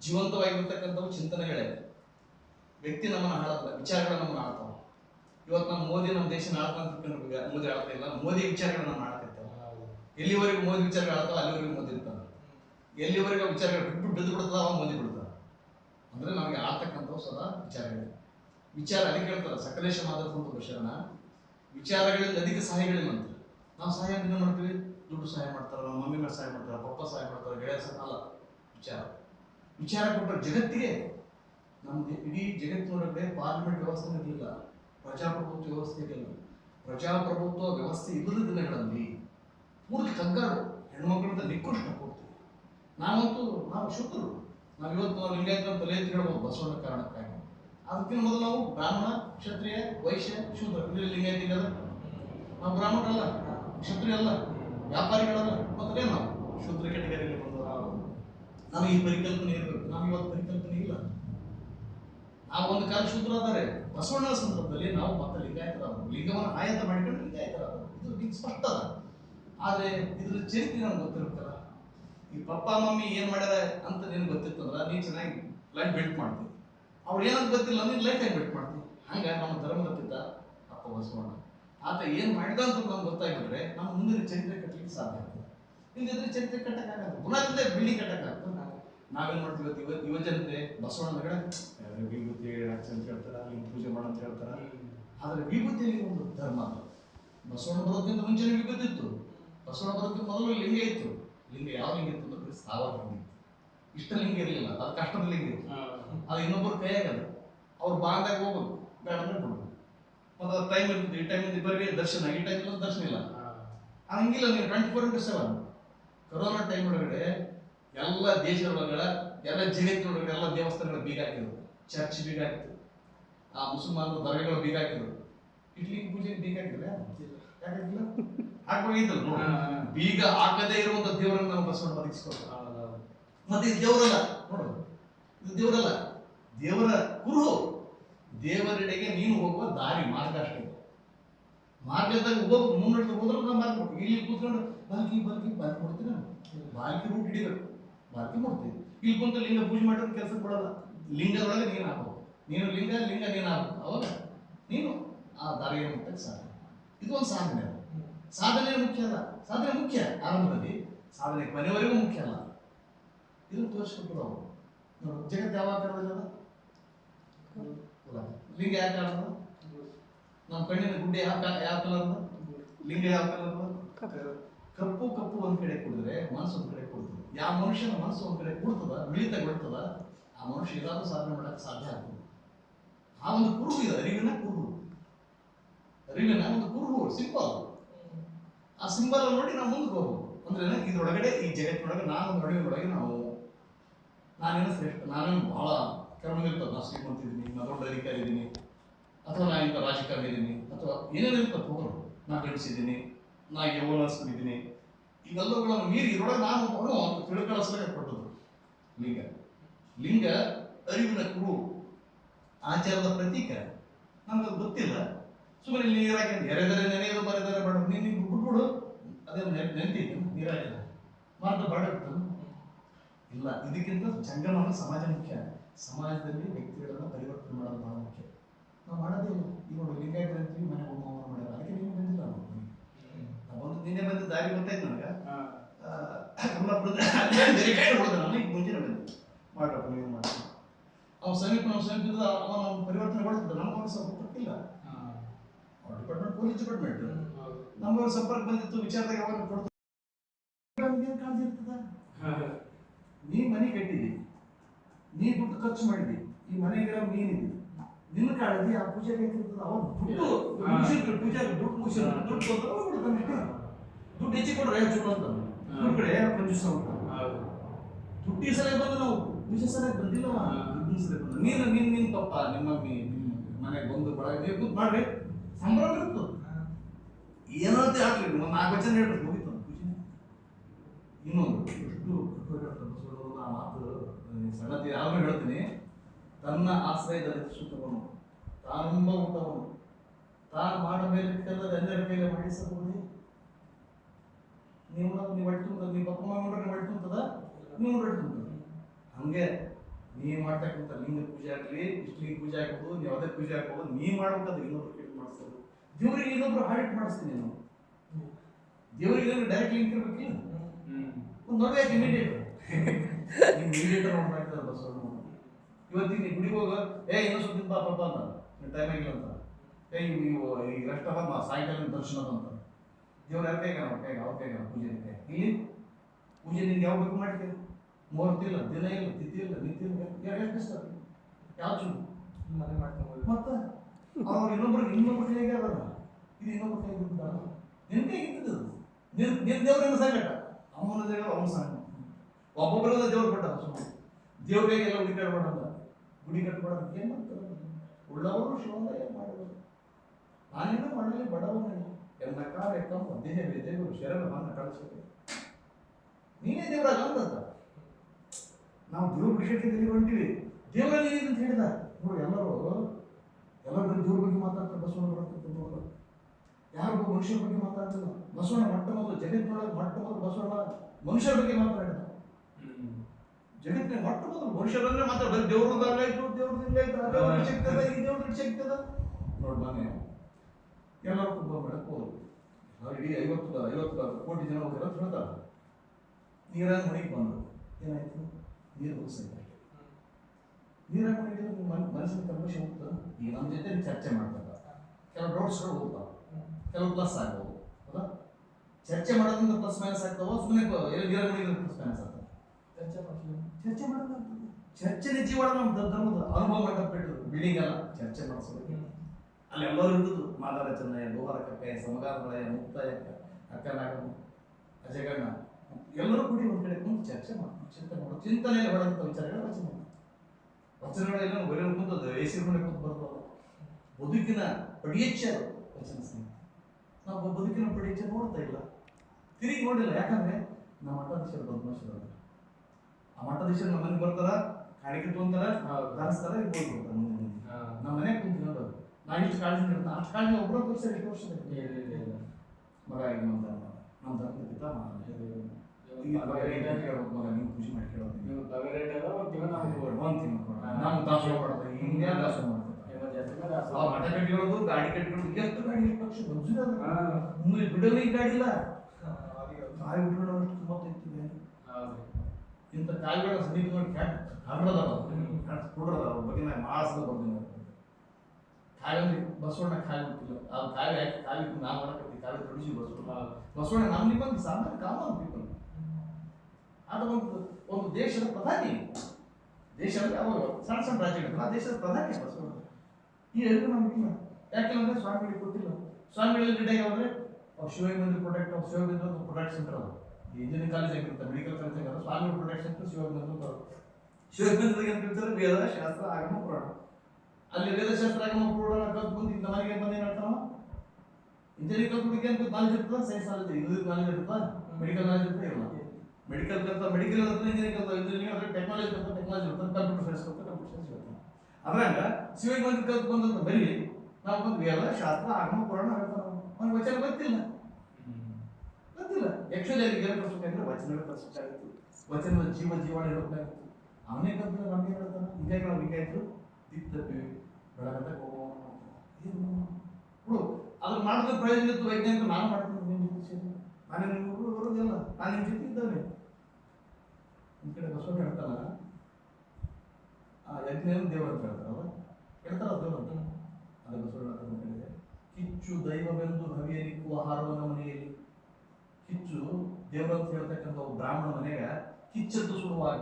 ಜೀವಂತವಾಗಿರ್ತಕ್ಕಂಥವು ಚಿಂತನೆಗಳೇ ವ್ಯಕ್ತಿ ನಮ್ಮನ್ನ ಹಾಳಲ್ಲ ವಿಚಾರಗಳು ನಮ್ಮನ್ನ ಆಳ್ತಾವ ಇವತ್ತು ನಮ್ಮ ಮೋದಿ ನಮ್ಮ ದೇಶ ಈಗ ಮೋದಿ ಆಡ್ತಾ ಇಲ್ಲ ಮೋದಿ ವಿಚಾರಗಳು ನಮ್ಮ ಎಲ್ಲಿವರೆಗೂ ಮೋದಿ ವಿಚಾರಗಳು ಆಳ್ತಾವ ಅಲ್ಲಿವರೆಗೂ ಮೋದಿ ಇರ್ತಾನೆ. ಎಲ್ಲಿವರೆಗೂ ವಿಚಾರಗಳು ಬಿಟ್ಟು ಬಿದ್ದು ಬಿಡ್ತದ ಅವ ಮೋದಿ ಬಿಡ್ತಾನ. ಅಂದ್ರೆ ನಮಗೆ ಆಡ್ತಕ್ಕಂಥವು ಸದಾ ವಿಚಾರಗಳು. ವಿಚಾರ ಅದಕ್ಕೆ ಹೇಳ್ತಾರೆ ಸಕಲೇಶ ಮಾದರ್ಸಂತ ವಿಷಯನ ವಿಚಾರಗಳಿಂದ ಅಧಿಕ ಸಹಾಯಗಳಿಲ್ಲ ಅಂತ. ನಾವು ಸಹಾಯ ಮಾಡ್ತೀವಿ? ದುಡ್ಡು ಸಹಾಯ ಮಾಡ್ತಾರೆ, ನಮ್ಮ ಮಮ್ಮಿ ಮೇಲೆ ಸಹಾಯ ಮಾಡ್ತಾರೆ, ಪಪ್ಪ ಸಹಾಯ ಮಾಡ್ತಾರೆ ಗೆಳೆಯ ಸಹ ಅಲ್ಲ, ವಿಚಾರ. ವಿಚಾರ ಕೊಟ್ಟರು ಜಗತ್ತಿಗೆ ನಮ್ಮ ಇಡೀ ಜಗತ್ತಿನೊಳಗಡೆ ಪಾರ್ಲಿಮೆಂಟ್ ವ್ಯವಸ್ಥೆ ಇರಲಿಲ್ಲ, ಪ್ರಜಾಪ್ರಭುತ್ವ ವ್ಯವಸ್ಥೆ ಇರಲಿಲ್ಲ. ಪ್ರಜಾಪ್ರಭುತ್ವ ವ್ಯವಸ್ಥೆ ಇಲ್ಲದ ದಿನಗಳಲ್ಲಿ ಪೂರ್ತಿ ಕಗ್ಗಾರು ಹೆಣ್ಮಕ್ಳಿಂದ ನಿಕೃಷ್ಟ ಕೊಡ್ತೀವಿ ನಾವಂತೂ, ನಾವು ಶುಕ್ರರು. ನಾವು ಇವತ್ತು ನಾವು ಲಿಂಗಾಯತ ತಲೆ ಎತ್ತಿ ಹೇಳ್ಬೋದು ಬಸವಣ್ಣ ಕಾರಣಕ್ಕಾಗಿ. ಅದಕ್ಕಿಂತ ಮೊದಲು ನಾವು ಬ್ರಾಹ್ಮಣ, ಕ್ಷತ್ರಿಯ, ವೈಶ್ಯ, ಶೂದ್ರ. ಇಲ್ಲಿ ಲಿಂಗಾಯತ ನಾವು ಬ್ರಾಹ್ಮಣರಲ್ಲ ಕ್ಷತ್ರಿಯ ಅಲ್ಲ ವ್ಯಾಪಾರಿಗಳಲ್ಲ. ಮತ್ತೇನು ನಾವು ಶೂದ್ರ ಕೆಟಗರಿಯಲ್ಲಿ ನಮಗೆ ಈ ಪರಿಕಲ್ಪನೆ ಇರಬೇಕು. ನಮ್ಗೆ ಇವತ್ತು ಪರಿಕಲ್ಪನೆ ಇಲ್ಲ. ಆ ಒಂದು ಕಾಲ ಶೂದ್ರ ಆದರೆ ಬಸವಣ್ಣನ ಸಂದರ್ಭದಲ್ಲಿ ನಾವು ಮತ್ತೆ ಲಿಂಗಾಯತರಾದರು ಲಿಂಗವನ್ನು ಆಯತ ಮಾಡಿಕೊಂಡು ಲಿಂಗಾಯತರಾದರು ಇದು ಸ್ಪಷ್ಟ ಅದ. ಆದರೆ ಇದ್ರ ಚರಿತ್ರೆ ನಮ್ಗೆ ಗೊತ್ತಿರುತ್ತಲ್ಲ. ಈ ಪಪ್ಪ, ಮಮ್ಮಿ ಏನ್ ಮಾಡ್ಯಾರ ಅಂತ ನಿನ್ಗೆ ಗೊತ್ತಿತ್ತಂದ್ರ ನೀ ಚೆನ್ನಾಗಿ ಲೈಫ್ ಬಿಲ್ಟ್ ಮಾಡ್ತೀವಿ ಅವ್ರು ಏನಂತ ಗೊತ್ತಿಲ್ಲ ನೀನ್ ಲೈಫ್ ಹೆಂಗ್ ಬಿಲ್ಟ್ ಮಾಡ್ತೀವಿ ಹಂಗ ನಮ್ಮ ಧರ್ಮ ಗೊತ್ತಿತ್ತ ಅಪ್ಪ ಬಸವಣ್ಣ. ಆತ ಏನ್ ಮಾಡಿದ ಅಂತ ನಮ್ಗೆ ಗೊತ್ತಾಗಿಬಿಟ್ರೆ ನಮ್ಮ ಮುಂದಿನ ಚರಿತ್ರೆ ಕಟ್ಟಲಿಕ್ಕೆ ಸಾಧ್ಯ. ಇಲ್ಲದಿದ್ರೆ ಚರಿತ್ರೆ ಕಟ್ಟಕ್ಕಾಗಲ್ಲ ಬುನಾದಿಲ್ಲದೆ ಬಿಲ್ಡಿಂಗ್ ಕಟ್ಟಕ್ಕಾಗ್ತದೆ ನಾವೇನ್ ಮಾಡ್ತೀವಿ ಇವತ್ತು ಯುವ ಯುವ ಜನತೆ ಬಸವಣ್ಣ ಕಡೆ ವಿಭೂತಿ ಅಂತ ಹೇಳ್ತಾರ? ಪೂಜೆ ಮಾಡ ಅಂತ ಹೇಳ್ತಾರ ಆದ್ರೆ ವಿಭೂತಿ ಒಂದು ಧರ್ಮ ಅದು. ಬಸವಣ್ಣ ಬರೋದಕ್ಕಿಂತ ಮುಂಚೆನೆ ವಿಭೂತಿ ಇತ್ತು. ಬಸವಣ್ಣ ಬರೋದಕ್ಕಿಂತ ಮೊದಲು ಲಿಂಗ ಇತ್ತು. ಲಿಂಗ ಯಾವ ಲಿಂಗ ಇತ್ತು ಅಂದ್ರೆ ಸಾವರ ಲಿಂಗ ಇತ್ತು. ಇಷ್ಟ ಲಿಂಗ ಇರಲಿಲ್ಲ ಅದು ಕಷ್ಟದ ಲಿಂಗ ಇತ್ತು. ಅದು ಕೈ ಕೈಯಾಗಲ್ಲ ಅವ್ರು ಬಾಂದಾಗ ಹೋಗ್ಬೇಕು ಬೇಡ ಅಂದ್ರೆ ಮತ್ತೆ ಟೈಮ್ ಇರ್ತದೆ ಈ ಟೈಮಿಂದ ಇಬ್ಬರಿಗೆ ದರ್ಶನ ಈ ಟೈಮ್ ದರ್ಶನ ಇಲ್ಲ. ಹಂಗಿಲ್ಲ ನೀವು twenty four into seven corona time ಒಳಗಡೆ ಎಲ್ಲ ದೇಶದೊಳಗಡೆ ಎಲ್ಲ ಜಗತ್ತಿನೊಳಗಡೆ ಎಲ್ಲ ದೇವಸ್ಥಾನಗಳು ಬೀಗ ಹಾಕಿದ್ರು. ಚರ್ಚ್ ಬೀಗ ಹಾಕಿದ್ರು. ಆ ಮುಸಲ್ಮಾನರು ದರ್ಗಾಗಳ ಬೀಗ ಹಾಕಿದ್ರು. ಇಡ್ಲಿ ಪೂಜೆ ಬೀಗ ಹಾಕಿದ್ರೆ? ಯಾಕಿಲ್ಲ ಬೀಗ ಹಾಕದೇ ಇರುವಂತ ದೇವರನ್ನ ನಾವು ಬಸವಣ್ಣ ಬದುಕಿಸ್ಕೊಳ್ತಾರೆ ಮತ್ತೆ ಇದು ದೇವರಲ್ಲ. ನೋಡು. ಇದು ದೇವರಲ್ಲ. ದೇವರ ಕುರು ದೇವರೆಡೆಗೆ ನೀನು ಹೋಗುವ ದಾರಿ ಮಾರ್ಗ ಅಷ್ಟೇ ಮಾರ್ಗದಾಗ ಹೋಗಿ ಮುನ್ನಡೆ ಹೋದ್ರೆ ನಾವು ಮಾರ್ಗ ಕೊಡ್ತೀವಿ ಇಲ್ಲಿ ಕೂತ್ಕೊಂಡು ಬಾಲ್ಕಿ ಬಾಲ್ಕಿ ಬಾಲ್ಕಿ ಕೊಡ್ತೀನಿ ನಾವು ಬಾಲ್ಕಿ ರೂಟ್ ಹಿಡಿಬೇಕು. ಬಾಲ್ಕಿ ಕೊಡ್ತೀವಿ. ಇಲ್ಲಿ ಕುಂತು ಲಿಂಗ ಪೂಜೆ ಮಾಡಿದ್ರೆ ಕೆಲಸ ಕೊಡಲ್ಲ. ಲಿಂಗದೊಳಗೆ ನೀನು ಹಾಕೋ ನೀನು ಲಿಂಗ ಲಿಂಗ ನೀನು ಹಾಕು ಅವಾಗ ನೀನು ಆ ದಾರಿಯ ಮುಟ್ಟಕ್ಕೆ ಸಾಧನೆ. ಇದು ಒಂದು ಸಾಧನೆ. ಅದು. ಸಾಧನೆ ಮುಖ್ಯ ಅಲ್ಲ. ಸಾಧನೆ ಮುಖ್ಯ ಆರಂಭದಲ್ಲಿ. ಸಾಧನೆ ಕೊನೆವರೆಗೂ ಮುಖ್ಯ ಅಲ್ಲ. ಇದು ತೋರಿಸ್ಕೊಟ್ರು ಅವರು. ಜಗತ್ತು ಯಾವ ಆಕಾರದಲ್ಲದ? ಲಿಂಗ ಯಾಕೆ ಕಾರಣದ ನಮ್ಮ ಕಣ್ಣಿನ ಗುಡ್ಡೆ ಯಾವ ಯಾವ ಕಲರ್ ಲಿಂಗ ಯಾವ ಕಲರ್ ಕಪ್ಪು. ಕಪ್ಪು ಒಂದ್ ಕಡೆ ಕುಡಿದ್ರೆ ಮನಸ್ಸು ಒಂದ್ ಕಡೆ ಕೊಡ್ತದೆ. ಯಾವ ಮನುಷ್ಯನ ಮನಸ್ಸು ಒಂದ್ ಕಡೆ ಕೂಡ್ತದ ಮಿಳಿತಗೊಳ್ತದ ಆ ಮನುಷ್ಯ ಏನಾದ್ರೂ ಸಾಧನೆ ಮಾಡಕ್ಕೆ ಸಾಧ್ಯ ಆಗ್ತದೆ. ಆ ಒಂದು ಕುರುಹು ಇದೆ ಅರಿವಿನ ಕುರುಹು. ಅರಿವಿನ ಒಂದು ಕುರುಹು ಸಿಂಪಲ್ ಆ ಸಿಂಬಲ್ ನೋಡಿ ನಾವು ಮುಂದಕ್ಕೆ ಹೋಗ್ಬೇಕು. ಅಂದ್ರೆ? ಇದ್ರೊಳಗಡೆ ಈ ಜಗತ್ತಿನೊಳಗೆ ನಾನು ನಡುವಿನೊಳಗೆ ನಾವು ನಾನೇನು ಶ್ರೇಷ್ಠ ನಾನೇನು ಬಹಳ ನಾ ನಾನು ಶ್ರೀಮಂತ ಇದ್ದೀನಿ ನಾನು ದೊಡ್ಡ ಅಧಿಕಾರಿ ಇದ್ದೀನಿ. ಅಥವಾ ನಾನು ಇಂಥ ರಾಜಕಾರಣಿ ಇದ್ದೀನಿ ಅಥವಾ ಏನೇನು ಹೋಗಲು ನಾನು ಗಳಿಸಿದ್ದೀನಿ ನಾ ಯೌವನಸ್ಕೊಂಡಿದ್ದೀನಿ ಇವೆಲ್ಲವುಗಳನ್ನು ಮೀರಿ ಇದ್ರೊಳಗೆ ನಾನು ಒಬ್ಬನು ಅಂತ ತಿಳ್ಕೊಳ್ಳೋಸಲೇ ಕೊಟ್ಟದ್ದು? ಲಿಂಗ. ಲಿಂಗ ಅರಿವಿನ ಕುರು, ಆಚಾರದ ಪ್ರತೀಕ. ನಮ್ಗೆ ಗೊತ್ತಿಲ್ಲ. ಸುಮ್ಮನೆ ಇಲ್ಲಿ ನೀರಾಗಿ ಎರೆದರೆ ನೆನೆಯೋದು ಬರೆದರೆ ಬಡ ನೀನು ನೀನು ಬಿಟ್ಬಿಡು ಅದೇ ನೆನ್ತೀನಿ ನೀರಾಗಿಲ್ಲ ಮಾತ್ರ ಬೇಡ ಇಲ್ಲ, ಇದಕ್ಕಿಂತ ಜಂಗಮನ ಸಮಾಜ ಮುಖ್ಯ. ಸಮಾಜದಲ್ಲಿ ವ್ಯಕ್ತಿಗಳನ್ನು ಪರಿವರ್ತನೆ ಮಾಡೋದು ಬಹಳ ಮುಖ್ಯ. ನಾವು ಮಾಡೋದಿಲ್ಲ ಈಗ ನೋಡಿ ಲಿಂಗಾಯತ ಅಂತೀವಿ ಮನೆ ಹೋಗಿ ಮಾಡೋಲ್ಲ ಅದಕ್ಕೆ ನೀವು ಬಂದಿಲ್ಲ ನಾವು. ಒಂದು ನಿನ್ನೆ ಬಂದು ದಾರಿ ಗೊತ್ತಾಯ್ತು ನನಗೆ. ಕಮಲಾಪುರದ ಬೇರೆ ಕಡೆ ಹೊಡೆದ ನಾನು ಈಗ ಮುಂಚೆನೆ ಬಂದು ಮಾಡ್ರಪ್ಪ ನೀವು ಮಾಡಿ ಅವ್ನು ಸಮೀಪ ನಾವು ಸಮೀಪದ ಅವ ನಾವು ಪರಿವರ್ತನೆ ಮಾಡ್ತಿದ್ದ ನಮ್ಗೆ ಸ್ವಲ್ಪ ಗೊತ್ತಿಲ್ಲ. ಅವ್ರ ಡಿಪಾರ್ಟ್ಮೆಂಟ್ ಪೊಲೀಸ್ ಡಿಪಾರ್ಟ್ಮೆಂಟ್ ನಮ್ಮವ್ರ ಸಂಪರ್ಕ ಬಂದಿತ್ತು ವಿಚಾರದಾಗ ಯಾವಾಗ ಕೊಡ್ತಾರೆ ಇರ್ತದ? ನೀ ಮನೆ ಕಟ್ಟಿದಿ ನೀ ದುಡ್ಡು ಖರ್ಚು ಮಾಡಿದಿ ಈ ಮನೆಗಿರೋ ನೀನಿದಿ ನಿನ್ನ ಕಾಳಜಿ ಆ ಪೂಜೆಗೆ ಇರ್ತದ ಅವ ದುಡ್ಡು ಮುಗಿಸಿದ್ರು ಪೂಜೆಗೆ ದುಡ್ಡು ಮುಗಿಸಿದ್ರು ದುಡ್ಡು ಕೊಡ್ತಾನೆ. ದುಡ್ಡು ಹೆಚ್ಚಿ ಕೊಡ್ರೆ ಹೆಚ್ಚು ಅಂತ ದುಡ್ಡು ಕಡೆ ಕಂಜೂಸ ಅಂತ ದುಡ್ಡಿ ಸಲ ಬಂದು ನಾವು ಪೂಜೆ ಸಲ ಬಂದಿಲ್ಲ. ಸಲ ಬಂದ ನೀನು ನಿನ್ನ ನಿನ್ ಪಪ್ಪ ನಿಮ್ಮ ಮಮ್ಮಿ ನಿಮ್ಮ ಮನೆಗೆ ಬಂದು ಬಳಗ ನೀವು ಕೂತ್ ಮಾಡ್ರಿ. ಸಂಭ್ರಮ ಇರ್ತದೆ ಏನಂತ ಹಾಕ್ಲಿ ಒಂದು ನಾಲ್ಕು ವಚನ ಹೇಳ್ರಿ ಮುಗಿತು ಪೂಜೆ. ಇನ್ನೊಂದು ಎಷ್ಟು ಬಸವಣ್ಣವ್ರು ಆ ಮಾತು. ಸಣ್ಣತಿ ಹೇಳ್ತೀನಿ. ತನ್ನ ಆಶ್ರಯದಲ್ಲಿ ಸುತ್ತವನು ತಾನೊಂಬ ಉಂಟವನು. ತಾನು ಮಾಡ ಮೇಲೆ ಕಲ್ಲದ ಎಲ್ಲರ ಮೇಲೆ ಮಂಡಿಸಬಹುದೇ ನೀವು ನಾವು ನೀವು ಹೊಟ್ಟೆ ತುಂಬ ನೀವು ಪಪ್ಪ ಮಮ್ಮಿ ನೀವು ಹೊಟ್ಟೆ ಉಂಟದ? ನೀವು ಹೊಟ್ಟೆ ತುಂಬದ ಹಂಗೆ ನೀ ಮಾಡ್ತಕ್ಕಂಥ ಲಿಂಗ ಪೂಜೆ ಆಗಲಿ ಇಷ್ಟಿಗೆ ಪೂಜೆ ಆಗ್ಬೋದು ನೀವು ಯಾವುದೇ ಪೂಜೆ ಆಗ್ಬೋದು ನೀ ಮಾಡ್ಬೇಕಾದ್ರೆ ಇನ್ನೊಬ್ರು ಕೇಳಿ ಮಾಡಿಸೋದು ದೇವ್ರಿಗೆ ಇನ್ನೊಬ್ರು ಹಾಡಿಟ್ ಮಾಡಿಸ್ತೀನಿ ನಾನು. ದೇವ್ರಿಗೆ ಡೈರೆಕ್ಟ್ ಲಿಂಕ್ ಇರ್ಬೇಕಿಲ್ಲ ಒಂದು ನೋಡ್ಬೇಕು ಇಮಿಡಿಯೇಟ್ ನೀವು ಇಮಿಡಿಯೇಟ್ ಬಸವಣ್ಣ ಇವತ್ತಿಗೆ ನೀ ಗುಡಿಗೆ ಹೋಗ. ಏ ಇನ್ನೂ ಸ್ವಲ್ಪ ದಿನ ಪಾಪ ಅಂತ. ನೀನು ಟೈಮ್ ಆಗಿಲ್ಲ ಅಂತ. ಏ ನೀವು ಈ ರೆಸ್ಟ್ ಅದ ಸಾಯಂಕಾಲ ದರ್ಶನ ಅಂತ. ದೇವ್ರ ಯಾರು ಕೈಗ ನಾವು ಕೈಗ ಅವ್ರ ಕೈಗ ಪೂಜೆ ಕೈ ಇಲ್ಲಿ ಪೂಜೆ ನಿನ್ಗೆ ಯಾವ ಬೇಕು ಮಾಡ್ತೀವಿ ಮುಹೂರ್ತ ಇಲ್ಲ ದಿನ ಇಲ್ಲ ತಿಥಿ ಇಲ್ಲ ನಿತ್ಯ ಇಲ್ಲ ಯಾರು ಎಷ್ಟು ಯಾಚು ಯಾವ ಚೂರು? ಮನೆ ಮಾಡ್ಕೊಂಡು ಮತ್ತೆ? ಅವ್ರು ಇನ್ನೊಬ್ರು ಇನ್ನೊಬ್ರು ಕೈಗೆ ಅದ ಇದು ಇನ್ನೊಬ್ರು ಕೈಗೆ ಅಂತ ನಿನ್ನ ಕೈಗೆ ಇದ್ದದ್ದು ನಿನ್ ನಿನ್ ದೇವ್ರೇನು ಸಂಕಟ ಅವನ ದೇವ್ರು ಅವನ ಸಾಕ ಒಬ್ಬೊಬ್ಬರದ ದೇವ್ರು ಕೊಟ್ಟ ಸುಮ್ಮನೆ ದೇವ್ರ ಕೈಗೆ ಎಲ್ಲ ಅಂತ. ಗುಡಿ ಕಟ್ಬೇಡ ಏನು ಮಾಡ್ತಾರೆ? ಉಳ್ಳವರು ಶಿವನಯ ಮಾಡುವರು ನಾನೇನು ಮಾಡಲಿ, ಬಡವನೇ. ಎಲ್ಲ ಕಾರ್ಯಕ್ರಮ ದೇಹವೇ ದೇವರು ಶರಣ ಬಂದ ಕಳಿಸ್ಬೇಕು. ನೀನೇ ದೇವರ ಅಂತ. ನಾವು ದೇವ್ರ ವಿಷಯಕ್ಕೆ ಹೊಂಟಿವಿ? ದೇವರ ನೀನು ಅಂತ ಹೇಳಿದ? ನೋಡಿ, ಎಲ್ಲರೂ ಎಲ್ಲರೂ ದೇವ್ರ ಬಗ್ಗೆ ಮಾತಾಡ್ತಾರೆ, ಬಸವಣ್ಣ ಬರ್ತಕ್ಕಂಥ ನೋಡು. ಯಾರು ಒಬ್ಬ ಮನುಷ್ಯರ ಬಗ್ಗೆ ಮಾತಾಡ್ತಿಲ್ಲ. ಬಸವಣ್ಣ ಮೊಟ್ಟ ಮೊದಲು ಜಗತ್ತಿನೊಳಗೆ ಮೊಟ್ಟ ಮೊದಲು ಬಸವಣ್ಣ ಮನುಷ್ಯರ ಬಗ್ಗೆ ಮಾತಾಡಿದ ಜಗತ್ತಿನ ಮೊಟ್ಟ ಮೊದಲು ಮಾತ್ರ ಬರೀ ದೇವ್ರದ್ದು ಅಲ್ಲಾಯ್ತು ದೇವ್ರದ್ದು ದೇವ್ರಿಗೆ ಶಕ್ತಿ ಅದ ಈ ದೇವ್ರದ್ದು ಶಕ್ತಿ ಅದ. ನೋಡಿ ಮೊನ್ನೆ ಎಲ್ಲರೂ ನಾವು ಇಡೀ ಐವತ್ತು ಐವತ್ತು ಕೋಟಿ ಜನ ಹೋಗ್ತಾರೆ ಅಂತ ಹೇಳ್ತಾರೆ ನೀರಾಗ ಮನೆಗೆ ಬಂದರು. ಏನಾಯ್ತು? ನೀರು ಹೋಗಿಸಿದ್ದಾರೆ ನೀರಾಗ ಮನೆಗೆ ಮನಸ್ಸಿನ ಕಲ್ಮಶ ಹೋಗ್ತದೆ ಈಗ ನಮ್ಮ ಜೊತೆ ಚರ್ಚೆ ಮಾಡ್ತಾರೆ ಕೆಲವು ಡೌಟ್ಸ್ಗಳು ಹೋಗ್ತಾವೆ ಕೆಲವು ಪ್ಲಸ್ ಆಗ್ಬೋದು. ಹೌದಾ? ಚರ್ಚೆ ಮಾಡೋದ್ರಿಂದ ಪ್ಲಸ್ ಮೈನಸ್ ಆಗ್ತಾವ? ಸುಮ್ಮನೆ ನೀರಾಗ ಮನೆಗೆ ಪ್ಲಸ್ ಮೈನಸ್ ಆಗ್ತವೆ? ಚರ್ಚೆ ಮಾಡ್ತೀವಿ. ಚರ್ಚೆ ಮಾಡೋದು ಚರ್ಚೆ ಜೀವನ ನಮ್ಮ ಧರ್ಮದ ಅನುಭವ ಮಂಟಪಟ್ಟು ಬಿಲ್ಡಿಂಗ್ ಅಲ್ಲ ಚರ್ಚೆ ಮಾಡಿಸೋದಕ್ಕೆ ಅಲ್ಲಿ ಎಲ್ಲರೂ ಇದ್ದದ್ದು ಮಾದಾರ ಚೆನ್ನಯ್ಯ ಗೋವಾರ ಕಕ್ಕಯ್ಯ ಸಮಗಾರಗಳಯ್ಯ ಮುಕ್ತಾಯ ಅಕ್ಕನಾಗಮ್ಮ ಅಜಗಣ್ಣ. ಎಲ್ಲರೂ ಕೂಡಿ ಒಂದು ಕಡೆ ಕುಂತು ಚರ್ಚೆ ಮಾಡಿ ಚಿಂತನೆ ಮಾಡೋದು ಚಿಂತನೆಯಲ್ಲಿ ಹೊಡೆದಂಥ ವಿಚಾರಗಳ ರಚನೆ ವಚನಗಳೆಲ್ಲ ಬರೀ ಕುಂತದ್ದು ಮನೆ ಕುಂತು ಬರ್ತಾವ ಬದುಕಿನ ಪಡಿಯಚ್ಚರು ವಚನ ಸ್ನೇಹಿತ ನಾವು ಬದುಕಿನ ಪಡಿಯಚ್ಚ ನೋಡ್ತಾ ಇಲ್ಲ. ತಿರುಗಿ ನೋಡಿಲ್ಲ. ಯಾಕಂದ್ರೆ ನಮ್ಮ ಮಠಾಧೀಶರು ಬದಮಾಶರು ಆ ಮಠಾಧೀಶರು ನಮ್ಮ ಮನೆಗೆ ಬರ್ತಾರ ಕಾಣಿಕೆ ತೊಗೊಂತಾರ ಧರಿಸ್ತಾರ ನಮ್ಮ ಮನೆಗೆ ಕುಂತ್ಕೊಂಡು ನಾ ಇಷ್ಟು ಕಾಳಜಿ ಅಷ್ಟು ಕಾಳಜಿ ಒಬ್ಬರು ತೋರಿಸಿ ಎಷ್ಟು ವರ್ಷ ಮಗ ನಮ್ಮ ನಮ್ಮ ಧರ್ಮದ ಪಿತ ಮಗ ನೀವು ಖುಷಿ ಮಾಡಿ ಕೇಳೋದು ನೀವು. ರೇಟ್ ಅದ ಒಂದು ತಿಂಗಳು ನಮ್ಗೆ ಕೊಡು. ಒಂದು ತಿಂಗಳು ಕೊಡ ನಾವು ದಾಸೋಹ ಮಾಡೋದು ಹಿಂಗೆ ದಾಸೋಹ ಮಾಡ್ತಾರೆ. ಮಠ ಕಟ್ಟಿರೋದು ಗಾಡಿ ಕಟ್ಟಿರೋದು ಎಷ್ಟು ಗಾಡಿ ಎಷ್ಟು ಲಕ್ಷ. ಬಿಡೋರಿಗೆ ಗಾಡಿ ಇಲ್ಲ. ಕಾಯಿ ಮೂವತ್ತೈದು ಹೌದು. ಇಂಥ ಕಾಯಿಗಳ ಸಮೀಪ ಮಾಡಿ ಹ್ಮ್. ಕೊಡ್ರದ ಅವ್ರ ಬಗ್ಗೆ ನಾನು ಮಾಸದ ಬರ್ತೀನಿ ಕಾಯಿ ಅಂದ್ರೆ ಬಸವಣ್ಣ ಕಾಯಿ ಆ ಕಾಯಿ ಹಾಕಿ ಕಾಯಿ ನಾವು ಮಾಡಕತ್ತಿ ಕಾಯಿ ತೊಡಿಸಿ ಬಸವಣ್ಣ. ಬಸವಣ್ಣ ನಮ್ಮ ಬಂದು ಸಾಮಾನ್ಯ ಕಾಮನ್ ಪೀಪಲ್. ಅದು ಒಂದು ಒಂದು ದೇಶದ ಪ್ರಧಾನಿ ದೇಶ ಅಂದ್ರೆ ಅವರು ಸಣ್ಣ ಸಣ್ಣ ರಾಜ್ಯಗಳು ಆ ದೇಶದ ಪ್ರಧಾನಿ ಬಸವಣ್ಣ. ಈ ಎಲ್ಲರೂ ನಮಗಿಲ್ಲ ಯಾಕೆಂದ್ರೆ ಸ್ವಾಮಿಗಳಿಗೆ ಗೊತ್ತಿಲ್ಲ. ಸ್ವಾಮಿಗಳಿಗೆ ಗಿಡ ಅಂದ್ರೆ ಶಿವೈ ಮಂದಿರ ಪ್ರೊಡಕ್ಟ್ ಶಿವೈ ಮಂದಿರ ಪ್ರೊಡಕ್ಟ್ ಸೆಂಟರ್ ಅದು. ಇಂಜಿನಿಯರಿಂಗ್ ಕಾಲೇಜ್ ಆಗಿರುತ್ತೆ ಮೆಡಿಕಲ್ ಕಾಲೇಜ್ ಆಗಿರೋ ಸ್ವಾಮಿ ಪ್ರೊಡಕ್ಷನ್ ಸೆಂಟರ್ ಶಿವೈ ಶಿವಜ್ಞರಿಗೆ ಅಂತ ವೇದ ಶಾಸ್ತ್ರ ಆಗಮ ಪುರಾಣ. ಅಲ್ಲಿ ವೇದಶಾಸ್ತ್ರ ಆಗಮ ಪುರಾಣ ಕಲ್ತು ಬಂದು ಇಂಥ ಮನೆಗೆ ಬಂದು ಏನು ಹೇಳ್ತಾವ ಇಂಜಿನಿಯರಿಂಗ್ ಕಲ್ತ್ಬಿಟ್ಟಿಗೆ ಅಂತ ನಾಲೆಜ್ ಇರ್ತದೆ ಸೈನ್ಸ್ ನಾಲೆಜ್ ಇದು ಕಾಲೇಜ್ ಇರ್ತದೆ ಮೆಡಿಕಲ್ ಕಾಲೇಜ್ ಇರ್ತದೆ ಇರಲ್ಲ ಮೆಡಿಕಲ್ ಕಲ್ತ ಮೆಡಿಕಲ್ ಅಂತ ಇಂಜಿನಿಯರಿಂಗ್ ಕಲ್ತ ಇಂಜಿನಿಯರಿಂಗ್ ಅಂದ್ರೆ ಟೆಕ್ನಾಲಜಿ ಕಲ್ತ ಟೆಕ್ನಾಲಜಿ ಇರ್ತದೆ ಕಂಪ್ಯೂಟರ್ ಸೈನ್ಸ್ ಕಲ್ತ ಕಂಪ್ಯೂಟರ್ ಸೈನ್ಸ್ ಇರ್ತದೆ. ಅದ್ರಾಗ ಶಿವೈ ಮಂದಿರ ಕಲ್ತು ಬಂದಂತ ಬರೀ ನಾವು ಬಂದು ವೇದ ಶಾಸ್ತ್ರ ಆಗಮ ಪುರಾಣ ಹೇಳ್ತಾರ ಅವ್ನಿಗೆ ವಚನ ಗೊತ್ತಿಲ್ಲ. ಗೊತ್ತಿಲ್ಲ. ಆಕ್ಚುಲಿ ಏನು ವಚನದ ಜೀವ ಜೀವಾಣಿ ಇರಬೇಕಾಗಿತ್ತು ಅವನೇ ಕಲ್ತು ನಮ್ಗೆ ಹೇಳ್ತಾನ. ಹಿಂಗೆ ಆಯ್ತು. ದಿತ್ತಪ್ಪಿ ಬೆಳಗಂತ ಮಾಡಿದ್ರೆ ಪ್ರಯೋಜನ ಇತ್ತು ವೈಜ್ಞಾನಿಕ. ನಾನು ಮಾಡ್ತೀನಿ ನಿಮ್ಮ ಬರೋದಿಲ್ಲ ನಾನು ನಿಮ್ಮ ಜೊತೆ ಇದ್ದಾನೆ. ಈ ಕಡೆ ಬಸವ ಹೇಳ್ತಾನ. ಆ ಯಜ್ಞ ದೇವರು ಅಂತ ಹೇಳ್ತಾರಲ್ಲ ಹೇಳ್ತಾರ ದೇವರು ಅಂತ. ಅದು ಬಸವ ಹೇಳ್ತಾರೆ ಕಿಚ್ಚು ದೈವವೆಂದು ಹವಿಯಲಿಕ್ಕುವ ಹಾರುವ ಮನೆಯಲ್ಲಿ ಕಿಚ್ಚು ದೇವರು ಅಂತ ಹೇಳ್ತಕ್ಕಂಥ ಒಬ್ಬ ಬ್ರಾಹ್ಮಣ ಮನೆಗೆ ಕಿಚ್ಚದ್ದು ಶುರುವಾಗ.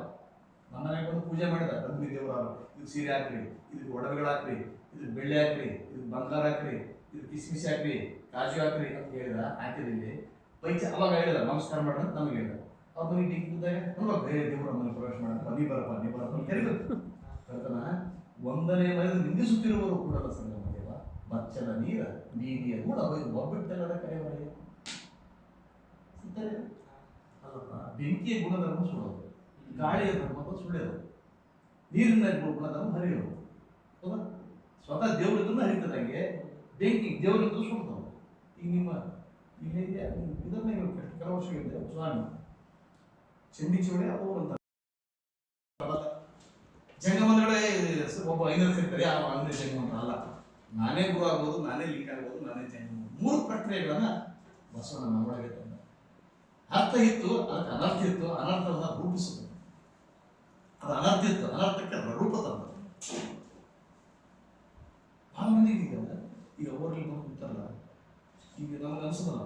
ನಮ್ಮ ಮನೆಗೆ ಪೂಜೆ ಮಾಡಿದ ಅಗ್ನಿ ದೇವರಾರು. ಇದು ಸೀರೆ ಹಾಕ್ರಿ ಇದು ಒಡವೆಗಳು ಹಾಕ್ರಿ ಇದು ಬೆಳ್ಳಿ ಹಾಕ್ರಿ ಇದು ಬಂಗಾರ ಹಾಕ್ರಿ ಇದು ಕಿಸ್ಮಿಸ್ ಹಾಕ್ರಿ, ಕಾಜು ಹಾಕ್ರಿ ಅಂತ ಹೇಳಿದ ಹಾಕಿದಲ್ಲಿ ಪೈಚ ಅವಾಗ ಹೇಳಿದ, ನಮಸ್ಕಾರ ಮಾಡೋಣ ಅಂತ ನಮಗೆ ಹೇಳಿದ. ಅವ್ರ ಮನೆಗೆ ಟಿಕ್ ಬಿದ್ದಾಗ ನೋಡುವ ಬೇರೆ ದೇವರ ಮನೆ ಪ್ರವೇಶ ಮಾಡೋಣ ನೀ ಬರಪ್ಪ ನೀ ಬರಪ್ಪ ಅಂತ ಕರೀಬೇಕು ಹೇಳ್ತಾನ ಒಂದನೇ ಮನೆ ನಿಂದಿಸುತ್ತಿರುವವರು ಕೂಡಲ ಸಂಗಮ ದೇವ. ಬಚ್ಚಲ ನೀರ, ನೀರಿಯ ಕೂಡ ಒಬ್ಬಿಟ್ಟಲ್ಲದ ಕರೆಯವರೆಗೆ ಅಲ್ಲಪ್ಪ ಬೆಂಕಿಯ ಗುಣಧರ್ಮ ಸುಡೋದು, ಗಾಳಿಯ ಧರ್ಮದ ಸುಳ್ಯೋದು ನೀರಿನ ಗುಣಧರ್ಮ ಹರಿಯೋದು, ಹೌದಾ? ಸ್ವತಃ ದೇವರಿದ್ದನ್ನು ಹರಿತದಂಗೆ ಬೆಂಕಿ ದೇವರಿದ್ದು ಸುಡ್ತಾವ ಈಗ ನಿಮ್ಮ ಇಲ್ಲಿ ಇದನ್ನ ಕೆಲವು ವರ್ಷಗಳಿದೆ ಸ್ವಾಮಿ ಚಂಡಿ ಚೂಡೆ ಅವರು ಅಂತ. ಜಂಗ ಒಬ್ಬ ಐನರ್ ಸಿಗ್ತಾರೆ ಯಾವ ಚೇಂಜ್ ಅಂತ ಅಲ್ಲ. ನಾನೇ ಗುರು ಆಗ್ಬೋದು, ನಾನೇ ಲಿಂಗ ಆಗ್ಬೋದು, ನಾನೇ ಜಂಗಮ ಮೂರು ಪ್ರಕ್ರಿಯೆಗಳನ್ನ ಬಸವಣ್ಣ ತಂದ ಅರ್ಥ ಇತ್ತು, ಅದಕ್ಕೆ ಅನರ್ಥ ಇತ್ತು, ಅನರ್ಥವನ್ನ ರೂಪಿಸುದು ಅದು ಅನರ್ಥ ಇತ್ತು, ಅನರ್ಥಕ್ಕೆ ರೂಪ ತಂದ ಭಾಳ ಮಂದಿಗೆ ಈಗ ಈಗ ಓರ್ಲಿ ಬಂದು ಈಗ ನಮ್ಗೆ ಅನ್ಸೋದಲ್ಲ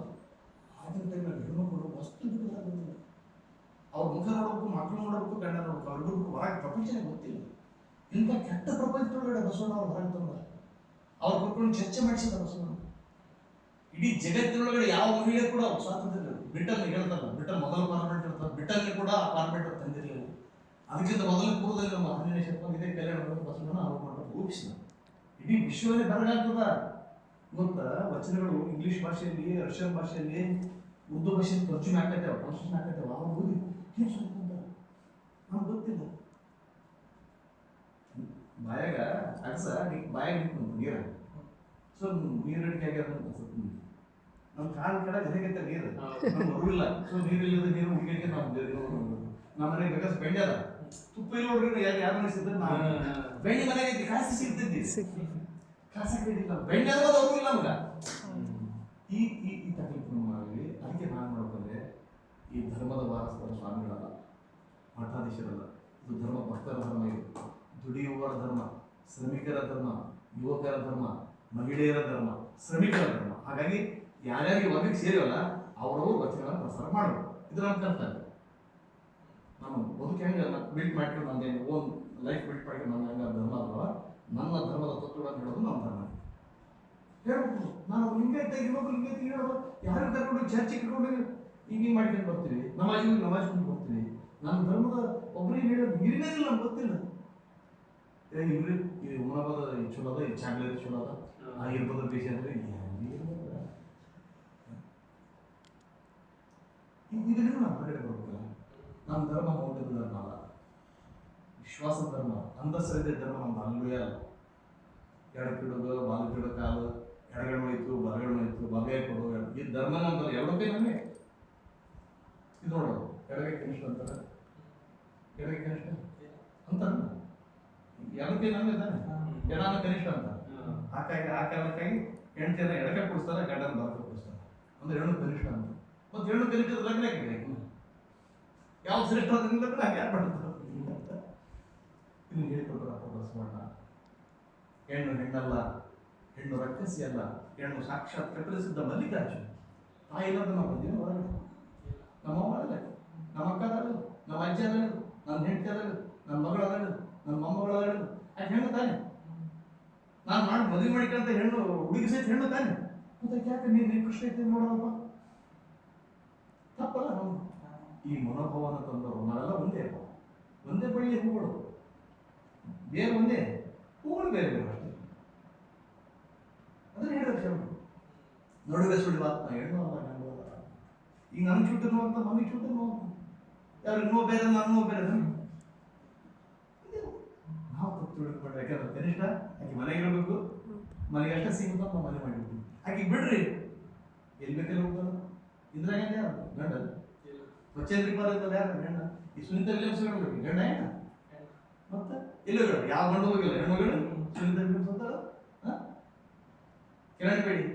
ಆಗಿನ ಟೈಮಲ್ಲಿ ಹೆಣ್ಮಕ್ಳು ವಸ್ತು ಅವ್ರ ಮುಖ ನೋಡಬೇಕು ಮಕ್ಕಳು ನೋಡಬೇಕು, ಗಂಡ ಅವ್ರ ಅವ್ರಿಗೂ ಹೊರಗೆ ಪ್ರಪಂಚನೇ ಗೊತ್ತಿಲ್ಲ. ಇಂಥ ಕೆಟ್ಟ ಪ್ರಪಂಚದೊಳಗಡೆ ಬಸವಣ್ಣ ಅವ್ರು ಹೊರಗೆ ತಂದ ಅವ್ರು ಕುತ್ಕೊಂಡು ಚರ್ಚೆ ಮಾಡಿಸಿದ ಬಸವಣ್ಣ. ಇಡೀ ಜಗತ್ತಿನೊಳಗಡೆ ಯಾವ ಮಹಿಳೆ ಕೂಡ ಸ್ವಾತಂತ್ರ್ಯ ಬ್ರಿಟನ್ ಹೇಳ್ತಾರೆ ಬ್ರಿಟನ್ ಮೊದಲ ಪಾರ್ಲಿಮೆಂಟ್ ಇರ್ತದೆ ಬ್ರಿಟನ್ ಕೂಡ ಆ ಪಾರ್ಲಿಮೆಂಟ್ ತಂದಿರಲಿಲ್ಲ. ಅದಕ್ಕಿಂತ ಮೊದಲ ಪೂರ್ವದಲ್ಲಿ ನಮ್ಮ ಹನ್ನೆರಡನೇ ಶತಮಾನ ಇದೇ ಕಲ್ಯಾಣ ಬಸವಣ್ಣ ಅವ್ರು ಮಾಡೋ ರೂಪಿಸಿದ ಇಡೀ ವಿಶ್ವವೇ ಬರಗಾಗ್ತದ ಮತ್ತ ವಚನಗಳು ಇಂಗ್ಲಿಷ್ ಭಾಷೆಯಲ್ಲಿ ರಷ್ಯನ್ ಭಾಷೆಯಲ್ಲಿ ಉರ್ದು ಭಾಷೆಯಲ್ಲಿ ತರ್ಜುಮೆ ಹಾಕತ್ತೇವ ಟ್ರಾನ್ಸ್ಲೇಷನ್ ಹಾಕತ್ತೇವ ಅವ್ರು ಓದಿ ನಮ್ಗೆ ಗೊತ್ತಿಲ್ಲ. ಬಾಯಾಗ ಅಗಸ ಬಾಯಾಗ ನೀರ. ಸೊ ನೀರು ಅಡಿಕೆ ಆಗ್ಯಾದ ಅಂತ ಸ್ವಲ್ಪ ನಮ್ಮ ಕಾಲ ಕಡೆ ಗದಗಿಂತ ನೀರು. ನಮ್ಗೆ ಬರುವಿಲ್ಲ ಸೊ ನೀರು ಇಲ್ಲದ ನೀರು ಹುಡುಗಿಗೆ ನಾವು ನಮ್ಮ ಮನೆಗೆ ಬೇಕಾದ್ರೆ ಬೆಣ್ಣೆ ಅದ. ತುಪ್ಪ ಇಲ್ಲ ನೋಡ್ರಿ ಯಾರು ಯಾರು ಸಿಗ್ತದೆ ನಾನು ಬೆಣ್ಣೆ ಮನೆಗೆ ಕಾಸಿ ಸಿಗ್ತೈತಿ. ಕಾಸ ಕೇಳಿಲ್ಲ ಬೆಣ್ಣೆ ಅನ್ನೋದು ಅವ್ರು ಇಲ್ಲ ನಮ್ಗ. ಈ ಈ ಈ ತಕಲೀಫ್ ನಮ್ಮಲ್ಲಿ ಅದಕ್ಕೆ ನಾನು ಮಾಡ್ಕೊಂಡೆ ಈ ಧರ್ಮದ ವಾರಸ್ಪರ ಸ್ವಾಮಿಗಳಲ್ಲ ಮಠಾಧೀಶರಲ್ಲ ಇದು ಧರ್ಮ ಭಕ್ತರ ಧರ್ಮ ಇದು. ದುಡಿಯುವವರ ಧರ್ಮ ಶ್ರಮಿಕರ ಧರ್ಮ ಯುವಕರ ಧರ್ಮ ಮಹಿಳೆಯರ ಧರ್ಮ ಶ್ರಮಿಕರ ಧರ್ಮ. ಹಾಗಾಗಿ ಯಾರ್ಯಾರಿಗೆ ವರ್ಗಕ್ಕೆ ಸೇರಿವಲ್ಲ ಅವರವರು ವಚನಗಳನ್ನು ಪ್ರಸಾರ ಮಾಡಬೇಕು. ಇದರ ನಮ್ಮ ಕರ್ತವ್ಯ ನಾನು ಬದುಕು ಹೆಂಗೆ ಬಿಲ್ಟ್ ಮಾಡ್ಕೊಂಡು ನಂದೇನು ಓನ್ ಲೈಫ್ ಬಿಲ್ಟ್ ಮಾಡ್ಕೊಂಡು ನನ್ನ ಹೆಂಗ ಧರ್ಮ ಅಲ್ವಾ? ನನ್ನ ಧರ್ಮದ ತತ್ವಗಳನ್ನು ಹೇಳೋದು ನಮ್ಮ ಧರ್ಮ. ಹೇಳ್ಬೇಕು. ನಾನು ಲಿಂಗಾಯತ ಇನ್ನೊಬ್ಬರು ಲಿಂಗಾಯತ ತೆಗಿಯೋದು ಯಾರು ಕರ್ಕೊಂಡು ಚರ್ಚೆ ಇಟ್ಕೊಂಡು ಹಿಂಗೆ ಮಾಡ್ಕೊಂಡು ಬರ್ತೀವಿ ನಮಾಜಿಗೆ ನಮಾಜ್ಕೊಂಡು ಬರ್ತೀವಿ ನನ್ನ ಧರ್ಮದ ಒಬ್ಬರಿಗೆ ಹೇಳೋದು ಹಿರಿಮೇಲಿಲ್ಲ ನಮ್ಗೆ ಗೊತ್ತಿಲ್ಲ. ಏ ಇವ್ರಿ ಇದು ಉಣಬದ ಚಲೋ ಅದ ಈ ಚಾಕ್ಲೇಟ್ ಚಲೋ ಅದ ಆ ಇರ್ಬೋದ ಬೇಷ ಅಂದ್ರೆ ಇದನ್ನು ನಾವು ಬರ್ಬೇಕಲ್ಲ ನಮ್ಮ ಧರ್ಮ ಮೌಢ್ಯದ ಧರ್ಮ ಅಲ್ಲ. ವಿಶ್ವಾಸ ಧರ್ಮ ಅಂಧಸರಿದ ಧರ್ಮ ನಮ್ಮ ಅಲ್ವೇ ಅಲ್ಲ. ಎಡಕಿಡುಗ ಬಾಲಕಿಡ ಕಾಲು ಎಡಗಡೆ ಹೋಯ್ತು ಬಲಗಡೆ ಹೋಯ್ತು ಬಗೆ ಕೊಡು ಈ ಧರ್ಮ ನಮ್ದು ಎರಡಕ್ಕೆ ನಮಗೆ. ಇದು ನೋಡೋದು ಎಡಗೈ ಕನಿಷ್ಠ ಅಂತಾರೆ. ಎಡಗೈ ಕನಿಷ್ಠ? ಅಂತ ಎರಡು ನಮಗೆ ತಾನೆ. ಎಡನ ಕನಿಷ್ಠ ಅಂತ. ಆ ಕಾರಣಕ್ಕಾಗಿ ಜನ ಎಡಕ್ಕೆ ಕೊಡಿಸ್ತಾರೆ ಗಂಡನ ಬಲಕ್ಕೆ ಕೊಡಿಸ್ತಾರೆ. ಅಂದ್ರೆ ಎರಡು ಕನಿಷ್ಠ ಅಂತ. ಮತ್ತೆ ಹೆಣ್ಣು ಕನಿಷ್ಠದ ಲಗ್ನ ಆಗಿದೆ ಯಾವ ಶ್ರೇಷ್ಠ ಲಗ್ನ ಹಾಗೆ ಯಾರು ಮಾಡ್ತಾರೆ ಇಲ್ಲಿ ಬಸವಣ್ಣ ಹೆಣ್ಣು ಹೆಣ್ಣಲ್ಲ, ಹೆಣ್ಣು ರಕ್ಕಸಿ ಅಲ್ಲ ಹೆಣ್ಣು ಸಾಕ್ಷಾತ್ ಕತ್ತರಿಸಿದ್ದ ಮಲ್ಲಿಕಾರ್ಜುನ. ತಾಯಿ ಇಲ್ಲದ ನಾವು ಬಂದಿನ ಹೊರಗಡೆ. ನಮ್ಮ ಅಮ್ಮ ನಮ್ಮ ಅಕ್ಕ ಅದಾಳು ನಮ್ಮ ಅಜ್ಜಿ ಅದಾಳು ನನ್ನ ಹೆಂಡತಿ ಅದಾಳು ನನ್ನ ಮಗಳು ಅದಾಳು ನನ್ನ ಮೊಮ್ಮಗಳ ಆಕೆ ಹೆಣ್ಣು ತಾನೆ. ನಾನು ಮಾಡಿ, ಮದುವೆ ಮಾಡಿಕೊಂತ ಹೆಣ್ಣು, ಹುಡುಗಿ ಸಹಿತ ಹೆಣ್ಣು ತಾನೆ. ಅದಕ್ಕೆ ಯಾಕೆ ನೀನು ಕೃಷ್ಣ ಐತೆ ನೋಡೋದಪ್ಪ ತಪ್ಪಲ್ಲ ಹೌದು ಈ ಮನೋಭಾವನ ತಂದವರು ನಾವೆಲ್ಲ ಒಂದೇ ಒಂದೇ ಬಳ್ಳಿ ಹೂಗಳು. ಬೇರೆ ಒಂದೇ ಹೂಗಳು ಬೇರೆ ಬೇರೆ ಅಷ್ಟೇ. ಅದನ್ನ ಹೇಳೋದು ಶರಣರು. ನಡುವೆ ಸುಳಿವ ಹೆಣ್ಣು ಅಲ್ಲ ಗಂಡು ಅಲ್ಲ ಈಗ ನನ್ನ ಚುಟ್ಟನು ಅಂತ ಮಮ್ಮಿ ಚುಟ್ಟನು ಯಾರು ನೋ ಬೇರೆ, ನಾನು ಬೇರೆ ನಾವು ತಪ್ಪು ತಿಳ್ಕೊಂಡ್ರೆ ಯಾಕಂದ್ರೆ ಕನಿಷ್ಠ? ಆಕೆ ಮನೆಗೆ ಇರಬೇಕು. ಮನೆಗೆ ಅಷ್ಟೇ ಸೀಮಿತ ಮನೆ ಮಾಡಿಬಿಟ್ಟು ಆಕೆ ಬಿಡ್ರಿ. ಎಲ್ಲಿ ಬೇಕಲ್ಲಿ ಹೋಗ್ತಾರ ಇಂದಿರಾ ಗಾಂಧಿ ಯಾರು ಗಂಡ. ಸ್ವಚ್ಛೇಂದ್ರ ಪಾಲ್ ಯಾರು? ಗಂಡ. ಈ ಸುನೀತಾ ವಿಲಿಯಮ್ಸ್ ಹೇಳ್ಬೇಕು ಗಂಡ ಏನ ಮತ್ತೆ ಇಲ್ಲ ಯಾವ ಗಂಡು ಹೋಗಿಲ್ಲ? ಹೆಣ್ಣು ಹೋಗ್ಯಾಳ ಸುನೀತಾ ವಿಲಿಯಮ್ಸ್ ಅಂತ ಕಿರಣ್ ಬೇಡಿ.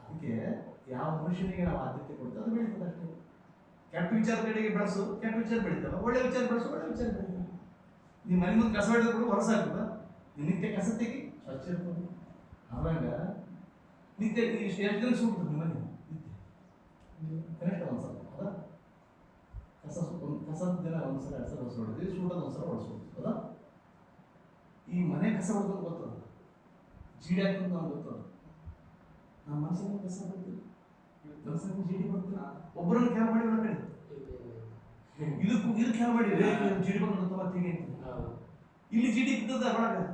ಅದಕ್ಕೆ ಯಾವ ಮನುಷ್ಯನಿಗೆ ನಾವು ಆದ್ಯತೆ ಕೊಡ್ತೇವೆ ಅದು ಬೆಳೀತದೆ ಅಷ್ಟೇ. ಕೆಟ್ಟ ವಿಚಾರ ಕಡೆಗೆ ಬೆಳೆಸು. ಕೆಟ್ಟ ವಿಚಾರ ಬೆಳೀತಲ್ಲ. ಒಳ್ಳೆ ವಿಚಾರ ಬೆಳೆಸು ಒಳ್ಳೆ ವಿಚಾರ ಬೆಳಿತಾವ ನಿಮ್ಮ ಮನೆ ಮುಂದೆ ಕಸ ಹೊಡೆದ್ರು ಕೂಡ ಹೊರಸ ಆಗ್ತದ ನಿತ್ಯ ಕಸ ತೆಗಿ. ಸ್ವಚ್ಛ ಇರ್ತದೆ ಅವಾಗ ನಿತ್ಯ ಇಷ್ಟು ಎಷ್ಟು ದಿನ ನಿಮ್ಮ ಮನೆ ಕರೆಕ್ಟ್ ಕನಿಷ್ಠ ಒಂದ್ಸಲ ಹೌದಾ? ಕಸ ಒಂದ್ ಕಸದ ದಿನ ಒಂದ್ಸಲ ಎರಡು ಸಲ ಹೊಸ ಹೊಡೆದು ಸೂಟದ ಒಂದ್ಸಲ ಹೊಡೆಸೋದು ಹೌದಾ? ಈ ಮನೆ ಕಸ ಹೊಡೆದು ಗೊತ್ತದ ಜೀಡಿ ಹಾಕೋದು ನಮ್ಗೆ ಗೊತ್ತದ ನಮ್ಮ ಮನಸ್ಸಿನ ಕಸ ಬರ್ತೀವಿ ಮನಸ್ಸಿನ ಜೀಡಿ ಬರ್ತೀವಿ ಒಬ್ಬರನ್ನು ಕ್ಯಾರ್ ಮಾಡಿ ಕಡೆ. ಇದಕ್ಕೂ ಇದಕ್ಕೆ ಕ್ಯಾರ್ ಮಾಡಿದ್ರೆ ಜಿಡಿ ಬಂದು ಅಂತ. ಇಲ್ಲಿ ಜಿಡಿ ಇದ್ದದ ಒಳಗೆ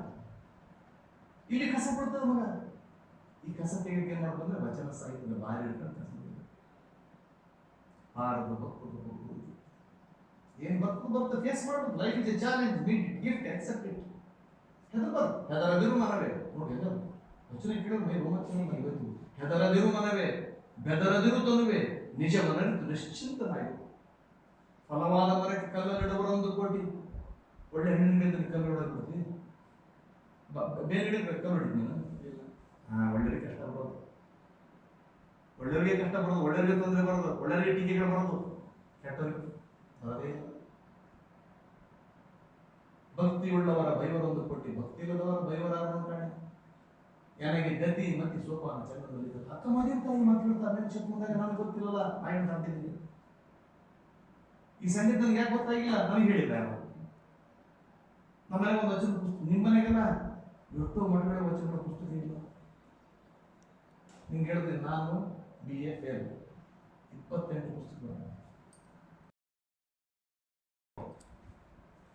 ಇಲ್ಲಿ ಕಸ ಬಿಡ್ತದ ಮಗ. ಈ ಕಸ ಏನು ಏನ್ ಮಾಡ್ಬೇಕಂದ್ರೆ ವಚನ ಸಾಹಿತ್ಯದ ಬಾರಿ ಇಟ್ಕೊಂಡು ಕಸ ಏನು ಬಕ್ಕದು ಏನ್ ಬಕ್ಕು ಬರ್ತ ಫೇಸ್ ಮಾಡ್ಬೇಕು life is a challenge meet it gift accept it ಹೆದರಬಾರ್ದು ಹೆದರದಿರು ಮನವೇ ನೋಡಿ ಹೆದರು ವಚನ ಕೇಳೋ ಮೈ ರೋಮಚನ ಮೈ ಗೊತ್ತು ಹೆದರದಿರು ಮನವೇ ಬೆದರದಿರು ತನುವೆ ನಿಜವನರಿತು ನಿಶ್ಚಿಂತನಾಗಿ ಫಲವಾದ ಮರಕ್ಕೆ ಕಲ್ಲಲ್ಲಿಡುವ ಒಂದು ಕೋಟಿ ಒಳ್ಳೆ ಹೆಣ್ಣು ಕಲ್ಲು ಹೊಡೋದು ಬೇರೆ ಕಲ್ಲು ಹೊಡಿದ್ ನೀನು ಒಳ್ಳೆಯವರಿಗೆ ಕಷ್ಟ ಬರೋದು. ಒಳ್ಳೆಯವರಿಗೆ ಕಷ್ಟ ಬರೋದು, ಒಳ್ಳೆಯವರಿಗೆ ತೊಂದರೆ ಬರೋದು, ಒಳ್ಳೆಯವರಿಗೆ ಟೀಕೆಗಳು ಬರೋದು. ಕೆಟ್ಟವರಿಗೆ. ಭಕ್ತಿ ಉಳ್ಳವರ ಬೈವರೊಂದು ಕೊಟ್ಟಿ ಭಕ್ತಿ ಇಲ್ಲದವರ ಬೈವರಾರನು ಕಾಣೆ ನನಗೆ ಗತಿ ಮತ್ತೆ ಸೋಪಾನ ಚಂದ್ರದಲ್ಲಿ ಅಕ್ಕ ಮಾಡಿರ್ತಾಯಿ ಮಾತಾಡ್ತಾ ನನ್ನ ಚೆಕ್ ಮುಂದಾಗ ನನಗೆ ಗೊತ್ತಿಲ್ಲಲ್ಲ ಆಯ್ತು ಅಂತಿದ್ದೀನಿ. ಈ ಸಂಗೀತ ನನಗೆ ಯಾಕೆ ಗೊತ್ತಾಗಿಲ್ಲ ನನಗೆ ಹೇಳಿಲ್ಲ ಯಾರು. ನಮ್ಮನೆ ಒಂದು ವಚನ ಪುಸ್ತಕ ಎಷ್ಟೋ ವಚನಗಳ ಪುಸ್ತಕ ಇಲ್ಲ. ನಿಂಗೆ ಹೇಳ್ತೀನಿ ನಾನು ಬಿ ಎ ಫೇಲ್ ಇಪ್ಪತ್ತೆಂಟು ಪುಸ್ತಕಗಳು.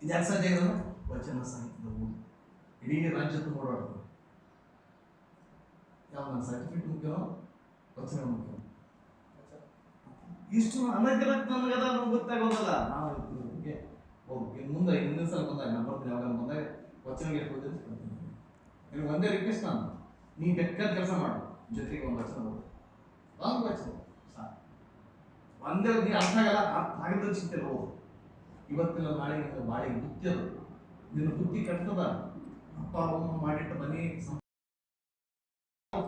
ಇದು ಯಾಕೆ ಸಾಧ್ಯ ಆಗೋದು ವಚನ, ಸಾಹಿತ್ಯದ ಓದು ಇಡೀ ರಾಜ್ಯ ತುಂಬ ಓಡಾಡೋದು ಯಾವ ನನ್ನ ಸರ್ಟಿಫಿಕೇಟ್ ಮುಖ್ಯನೋ ವಚನ ಮುಖ್ಯನೋ ಇಷ್ಟು ಅನಗ್ರಹ ನನಗದ ನಮ್ಗೆ ಗೊತ್ತಾಗೋದಲ್ಲ. ನಾವು ಹೋಗಿ ಓಕೆ ಮುಂದೆ, ಹಿಂದಿನ ಸಲ ಬಂದಾಗ, ನಾನು ಬರ್ತೀನಿ, ಯಾವಾಗ ಬಂದಾಗ ವಚನ ಹೇಳ್ಬೋದು ನಿನಗೆ ಒಂದೇ ರಿಕ್ವೆಸ್ಟ್ ನಾನು. ನೀ ಬೇಕಾದ ಕೆಲಸ ಮಾಡು. ಜೊತೆಗೆ ಒಂದು ವಚನ ಓದು ಒಂದು ವಚನ ಸಾಕು ಒಂದೇ ನೀ ಅರ್ಥ ಆಗಲ್ಲ ಆಗಿದ್ರೆ ಚಿಂತೆ ಹೋಗು ಇವತ್ತಿನ ನಾಳೆ ನಿನ್ನ ಬಾಳೆ ಬುತ್ತಿ ಅದು ನಿನ್ನ ಬುದ್ಧಿ ಕಟ್ಟದ ಅಪ್ಪ, ಅಮ್ಮ ಮಾಡಿಟ್ಟ ಮನೆ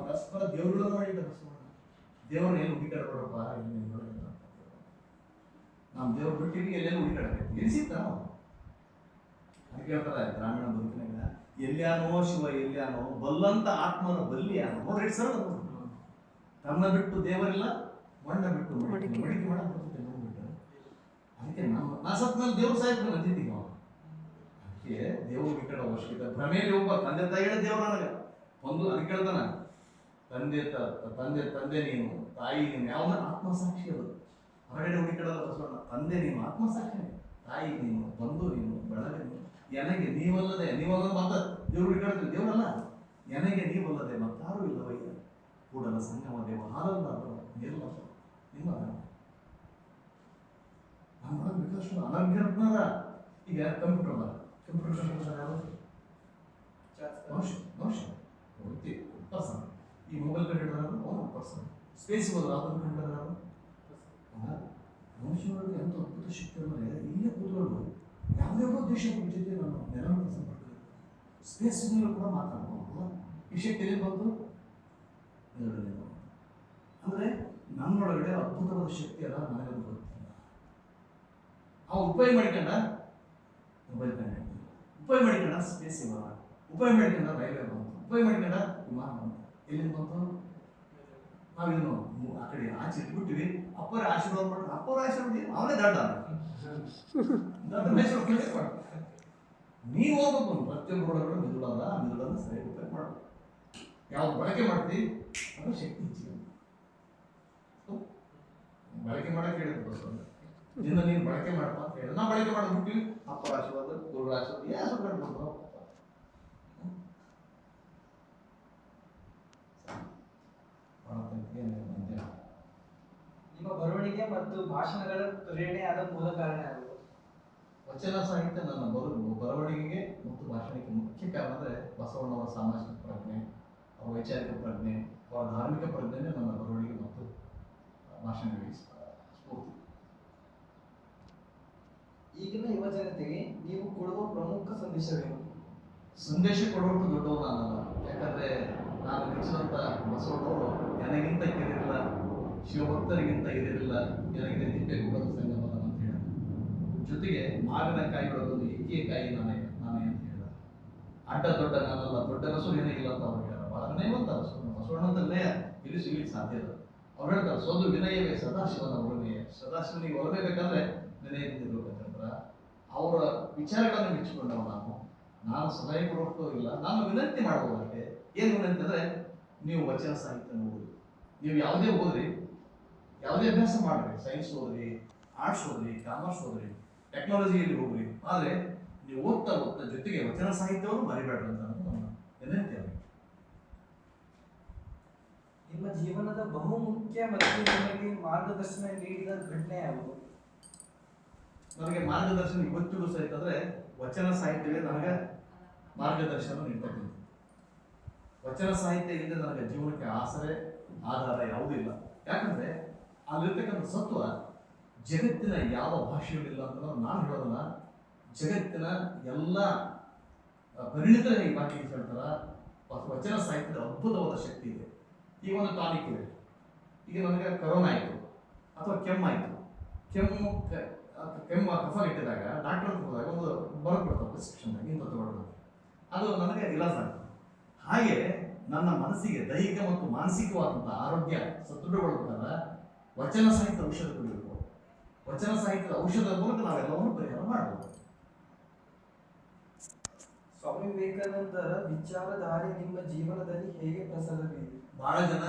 ಪರಸ್ಪರ ದೇವರುಗಳ ಮಾಡಿಟ್ಟ ದೇವ್ರನ್ನ ಏನು ಹುಡುಕಾಡ್ಬೇಡಪ್ಪ ಕೊಡಪ್ಪ ನೀನು ನೋಡಿಲ್ಲ ಅಂತ ದೇವ್ರು. ನಾವು ದೇವ್ರ ಬಿಟ್ಟಿವಿ ಎಲ್ಲೆಲ್ಲ ಹುಡುಕಾಡಬೇಕು? ಎಲ್ಲಿ ಸಿಗ್ತಾನ ಅವ? ಅದಕ್ಕೆ ಹೇಳ್ತಾರೆ ಗ್ರಾಮೀಣ ಬದುಕಿನಾಗ. ಎಲ್ಯಾನೋ ಶಿವ ಎಲ್ಲಿಯಾನೋ ಬಲ್ಲಂತ ಆತ್ಮನ ಬಲ್ಲಿಯಾನೋ ನೋಡ್ರಿ ಸರ್ ತನ್ನ ಬಿಟ್ಟು ದೇವರಿಲ್ಲ ಮಣ್ಣ ಬಿಟ್ಟು ಮಡಿಕೆ. ಮಡಿಕೆ. ಮಾಡಕ್ ಬರ್ತದೆ ನೋಡ್ಬಿಟ್ಟು ಅದಕ್ಕೆ ನಮ್ಮ ನಾ ಸತ್ನಲ್ಲಿ ದೇವ್ರ ಸಾಹಿತ್ಯ ನಂದಿದ್ದೀವಿ ನಾವು ಅದಕ್ಕೆ ದೇವ್ರ ಬಿಟ್ಟ ಕಡೆ ಅವಶ್ಯಕತೆ. ಭ್ರಮೆಯಲ್ಲಿ ಒಬ್ಬ ತಂದೆ ತಾಯಿಗಳ ದೇವ್ರ ನನಗೆ. ಒಂದು ಅದಕ್ಕೆ ಹೇಳ್ತಾನ ತಂದೆ ತಂದೆ ತಂದೆ ನೀನು ತಾಯಿ ನೀನು ಯಾವ ಆತ್ಮಸಾಕ್ಷಿ ಅದು. ಹೊರಗಡೆ ಹುಡುಕಿಡಲ್ಲ ಬಸವಣ್ಣ ತಂದೆ ನೀನು ಆತ್ಮಸಾಕ್ಷಿ ತಾಯಿ ನೀನು ಬಂಧು ನೀನು ಬೆಳಗ್ಗೆ ನೀನು. ನನಗೆ ನೀವಲ್ಲದೆ ನೀವಲ್ಲ ಮಾತ್ರ ದೇವರು ಕೇಳ್ತೀವಿ ದೇವರಲ್ಲ. ನನಗೆ ನೀವಲ್ಲದೆ ಮತ್ತಾರು ಇಲ್ಲವಯ್ಯ. ಕೂಡಲ ಸಂಗಮ ದೇವ ಹಾಲಲ್ಲ ಎಲ್ಲ ನಿಮ್ಮ ನಮ್ಮ ಅನಗ್ರಜ್ಞರ ಈಗ ಕಂಪ್ಯೂಟರ್ ಅದ ಕಂಪ್ಯೂಟರ್ ಯಾರು ಮನುಷ್ಯ ಮನುಷ್ಯ. ವ್ಯಕ್ತಿ ಪರ್ಸನ್ ಈ ಮೊಬೈಲ್ ಕಂಡಿದ್ದಾರೆ ಅವನು ಪರ್ಸನ್ ಸ್ಪೇಸ್ ಹೋದ್ರೆ ಅದನ್ನು ಕಂಡಿದ್ದಾರೆ ಮನುಷ್ಯರಲ್ಲಿ ಎಂತ ಅದ್ಭುತ ಶಕ್ತಿ ಅಂದರೆ ಇಲ್ಲೇ ಕೂತ್ಕೊಂಡು ಯಾವುದ್ಯಾವುದೋ ದೇಶದ ಜೊತೆ ನಾನು. ನೆರವು ಸಂಪರ್ಕ ಸ್ಪೇಸ್ನಲ್ಲಿ ಕೂಡ ಮಾತಾಡ್ಬೋದು ವಿಷಯ ಎಲ್ಲಿ ಬಂತು? ಇದರಲ್ಲಿ ಅಂದರೆ ನನ್ನೊಳಗಡೆ ಅದ್ಭುತವಾದ ಶಕ್ತಿ ಅಲ್ಲ ನನಗೆ ಗೊತ್ತಿಲ್ಲ ಆ ಉಪಯೋಗ ಮಾಡ್ಕೊಂಡ? ಮೊಬೈಲ್ ಕಂಡು ಉಪಯೋಗ ಮಾಡ್ಕೊಂಡ ಸ್ಪೇಸ್ ಇವಾಗ. ಉಪಯೋಗ ಮಾಡ್ಕೊಂಡ ರೈಲ್ವೆ ಬಂತು. ಉಪಯೋಗ ಮಾಡ್ಕೊಂಡ ವಿಮಾನ ಬಂತು. ಎಲ್ಲಿಂದ ಬಂತು? ನಾವು ಇದನ್ನು ಮು- ಆ ಕಡೆ ಆಚೆ ಇಟ್ಬಿಟ್ಟಿವಿ ಅಪ್ಪರ ಆಶೀರ್ವಾದ ಮಾಡಿ ಅಪ್ಪರ ಆಶೀರ್ವಾದ? ಅವನೇ ದಡ್ಡ ದಡ್ಡ ಮೈಸೂರು ಕೆಲಸ ನೀವು ಹೋಗ್ಬೇಕು ಪ್ರತಿಯೊಂದು ಒಳಗಡೆ ಮಿದುಳಲ್ಲ ಮಿದುಳನ್ನು ಸರಿಯಾಗಿ ಉಪಯೋಗ ಮಾಡಬೇಕು. ಯಾವ್ದು ಬಳಕೆ ಮಾಡ್ತಿ? ಅದು ಶಕ್ತಿ ಹೆಚ್ಚಿಗೆ ಬಳಕೆ ಮಾಡಕ್ಕೆ ಹೇಳಿದ್ರು ನಿನ್ನ ನೀನು ಬಳಕೆ ಮಾಡಪ್ಪ ಎಲ್ಲ ಬಳಕೆ ಮಾಡೋದು ಅಪ್ಪರ ಅಪ್ಪ ಆಶೀರ್ವಾದ ಗುರುಗಳ ಆಶೀರ್ವಾದ ಯಾರು ಮಾಡ್ಬೋದು ನಿಮ್ಮ ಬರವಣಿಗೆ ಮತ್ತು ಭಾಷಣಗಳ ಪ್ರೇರಣೆಯಾದ ಮೂಲ ಕಾರಣ ಯಾವುದು? ವಚನ ಸಾಹಿತ್ಯ ನನ್ನ ಬರು ಬರವಣಿಗೆಗೆ ಮತ್ತು ಭಾಷಣಕ್ಕೆ ಮುಖ್ಯ ಕಾರಣ ಅಂದರೆ ಬಸವಣ್ಣವರ ಸಾಮಾಜಿಕ ಪ್ರಜ್ಞೆ ಅವರ ವೈಚಾರಿಕ ಪ್ರಜ್ಞೆ ಅವರ ಧಾರ್ಮಿಕ ಪ್ರಜ್ಞೆ ನನ್ನ ಬರವಣಿಗೆ ಮತ್ತು ಭಾಷಣಗಳಿಗೆ ಸ್ಫೂರ್ತಿ. ಈಗಿನ ಯುವ ಜನತೆಗೆ ನೀವು ಕೊಡುವ ಪ್ರಮುಖ ಸಂದೇಶವೇನು? ಸಂದೇಶ ಕೊಡುವಷ್ಟು ದೊಡ್ಡವ ನಾನಲ್ಲ ಯಾಕಂದ್ರೆ ನಾನು ಮೆಚ್ಚಿದಂತ ಬಸವಣ್ಣವರು ನನಗಿಂತ ಕಿರಿಲ್ಲ ಶಿವಭಕ್ತರಿಗಿಂತ ಇದಿರಲಿಲ್ಲ ನನಗೆ ದಿಪ್ಪೆ ಗುಣದ ಸಂಗಮ ಅಂತ ಹೇಳಿದ ಜೊತೆಗೆ ಮಾವಿನಕಾಯಿ ಒಳಗೊಂದು ಕಾಯಿ ನಾನೇ ನಾನೇ ಅಂತ ಹೇಳ ಅಡ್ಡ ದೊಡ್ಡ ನಾನಲ್ಲ, ದೊಡ್ಡ ರಸು ಏನಿಲ್ಲ ಅಂತ ಅವ್ರು ಹೇಳ್ಯಾರ ಬಹಳ ವಿನಯವಂತ ಬಸವಣ್ಣ ಇಲ್ಲಿ ಸಿಗ್ಲಿಕ್ಕೆ ಸಾಧ್ಯ ಇಲ್ಲ. ಅವ್ರು ಹೇಳ್ತಾರೆ ಸೋದು ವಿನಯವೇ ಸದಾಶಿವನ ಒಲಮೆಯೇ ಸದಾಶಿವನಿಗೆ ಒಲಬೇಕಂದ್ರೆ ಬೇಕಾದ್ರೆ ವಿನಯದಿಂದ ಅವರ ವಿಚಾರಗಳನ್ನು ಮೆಚ್ಚಿಕೊಂಡವ ನಾನು. ನಾನು ಸಲಹೆ ಕೊಡೋಕ್ಕೂ ಇಲ್ಲ. ನಾನು ವಿನಂತಿ ಮಾಡಬಹುದಕ್ಕೆ ಏನು ವಿನಂತಿ ಅಂದ್ರೆ, ನೀವು ವಚನ ಸಾಹಿತ್ಯ ಓದಿ ನೀವು ಯಾವುದೇ ಓದ್ರಿ ಯಾವುದೇ ಅಭ್ಯಾಸ ಮಾಡ್ರಿ ಸೈನ್ಸ್ ಓದ್ರಿ ಆರ್ಟ್ಸ್ ಓದ್ರಿ ಕಾಮರ್ಸ್ ಓದ್ರಿ ಟೆಕ್ನಾಲಜಿಯಲ್ಲಿ ಹೋಗ್ರಿ. ಆದರೆ ನೀವು ಓದ್ತಾ ಓದ್ತಾ ಜೊತೆಗೆ ವಚನ ಸಾಹಿತ್ಯವನ್ನು ಮರಿಬೇಡ್ರಿ ಅಂತ ಅವರಿಗೆ ನಿಮ್ಮ ಜೀವನದ ಬಹುಮುಖ್ಯ ಮತ್ತು ನಿಮಗೆ ಮಾರ್ಗದರ್ಶನ ನೀಡಿದ ಘಟನೆ ಯಾವುದು? ನನಗೆ ಮಾರ್ಗದರ್ಶನ ಇವತ್ತಿಗೂ ಸಹಿತ ಅಂದ್ರೆ ವಚನ ಸಾಹಿತ್ಯವೇ ನನಗೆ ಮಾರ್ಗದರ್ಶನ ನೀಡ್ತಕ್ಕಂಥದ್ದು ವಚನ ಸಾಹಿತ್ಯ ಇಲ್ಲದೆ ನನಗೆ ಜೀವನಕ್ಕೆ ಆಸರೆ ಆಧಾರ ಯಾವುದೂ ಇಲ್ಲ. ಯಾಕಂದ್ರೆ ಅಲ್ಲಿರ್ತಕ್ಕಂಥ ಸತ್ವ ಜಗತ್ತಿನ ಯಾವ ಭಾಷೆಗಳಿಲ್ಲ ಅಂತ ನಾನು ಹೇಳೋದಲ್ಲ, ಜಗತ್ತಿನ ಎಲ್ಲ ಪರಿಣಿತರ ಈ ಭಾಷೆ ಹೇಳ್ತಾರ? ವಚನ ಸಾಹಿತ್ಯದ ಅದ್ಭುತವಾದ ಶಕ್ತಿ ಇದೆ. ಈಗ ಒಂದು ಟಾನಿಕ್ ಇದೆ. ಈಗ ನನಗೆ ಕರೋನಾ ಆಯಿತು, ಅಥವಾ ಕೆಮ್ಮಾಯಿತು ಕೆಮ್ಮು ಕೆಮ್ಮ ಕಫ ಇಟ್ಟಿದಾಗ ಡಾಕ್ಟರ್ ಹೋದಾಗ ಒಂದು ಬರೆದು ಕೊಡ್ತಾರೆ ಪ್ರಿಸ್ಕ್ರಿಪ್ಷನ್ ಇಂಥ ತಗೊಳ್ಳೋದು ಅದು ನನಗೆ ಇಲಾಜ್ ಆಗ್ತದೆ ಹಾಗೆ ನನ್ನ ಮನಸ್ಸಿಗೆ ದೈಹಿಕ ಮತ್ತು ಮಾನಸಿಕವಾದಂಥ ಆರೋಗ್ಯ ಸದೃಢಗೊಳ್ಳಬೇಕಾದ್ರೆ ವಚನ ಸಹಿತ ಔಷಧ ಕುಡಿಬೇಕು ವಚನ ಸಹಿತ ಔಷಧದ ಮೂಲಕ ನಾವೆಲ್ಲವನ್ನು ಪರಿಹಾರ ಮಾಡಬಹುದು ಸ್ವಾಮಿ ವಿವೇಕಾನಂದರ ವಿಚಾರಧಾರೆ ನಿಮ್ಮ ಜೀವನದಲ್ಲಿ ಹೇಗೆ ಪ್ರಸಾರವಿದೆ ಬಹಳ ಜನ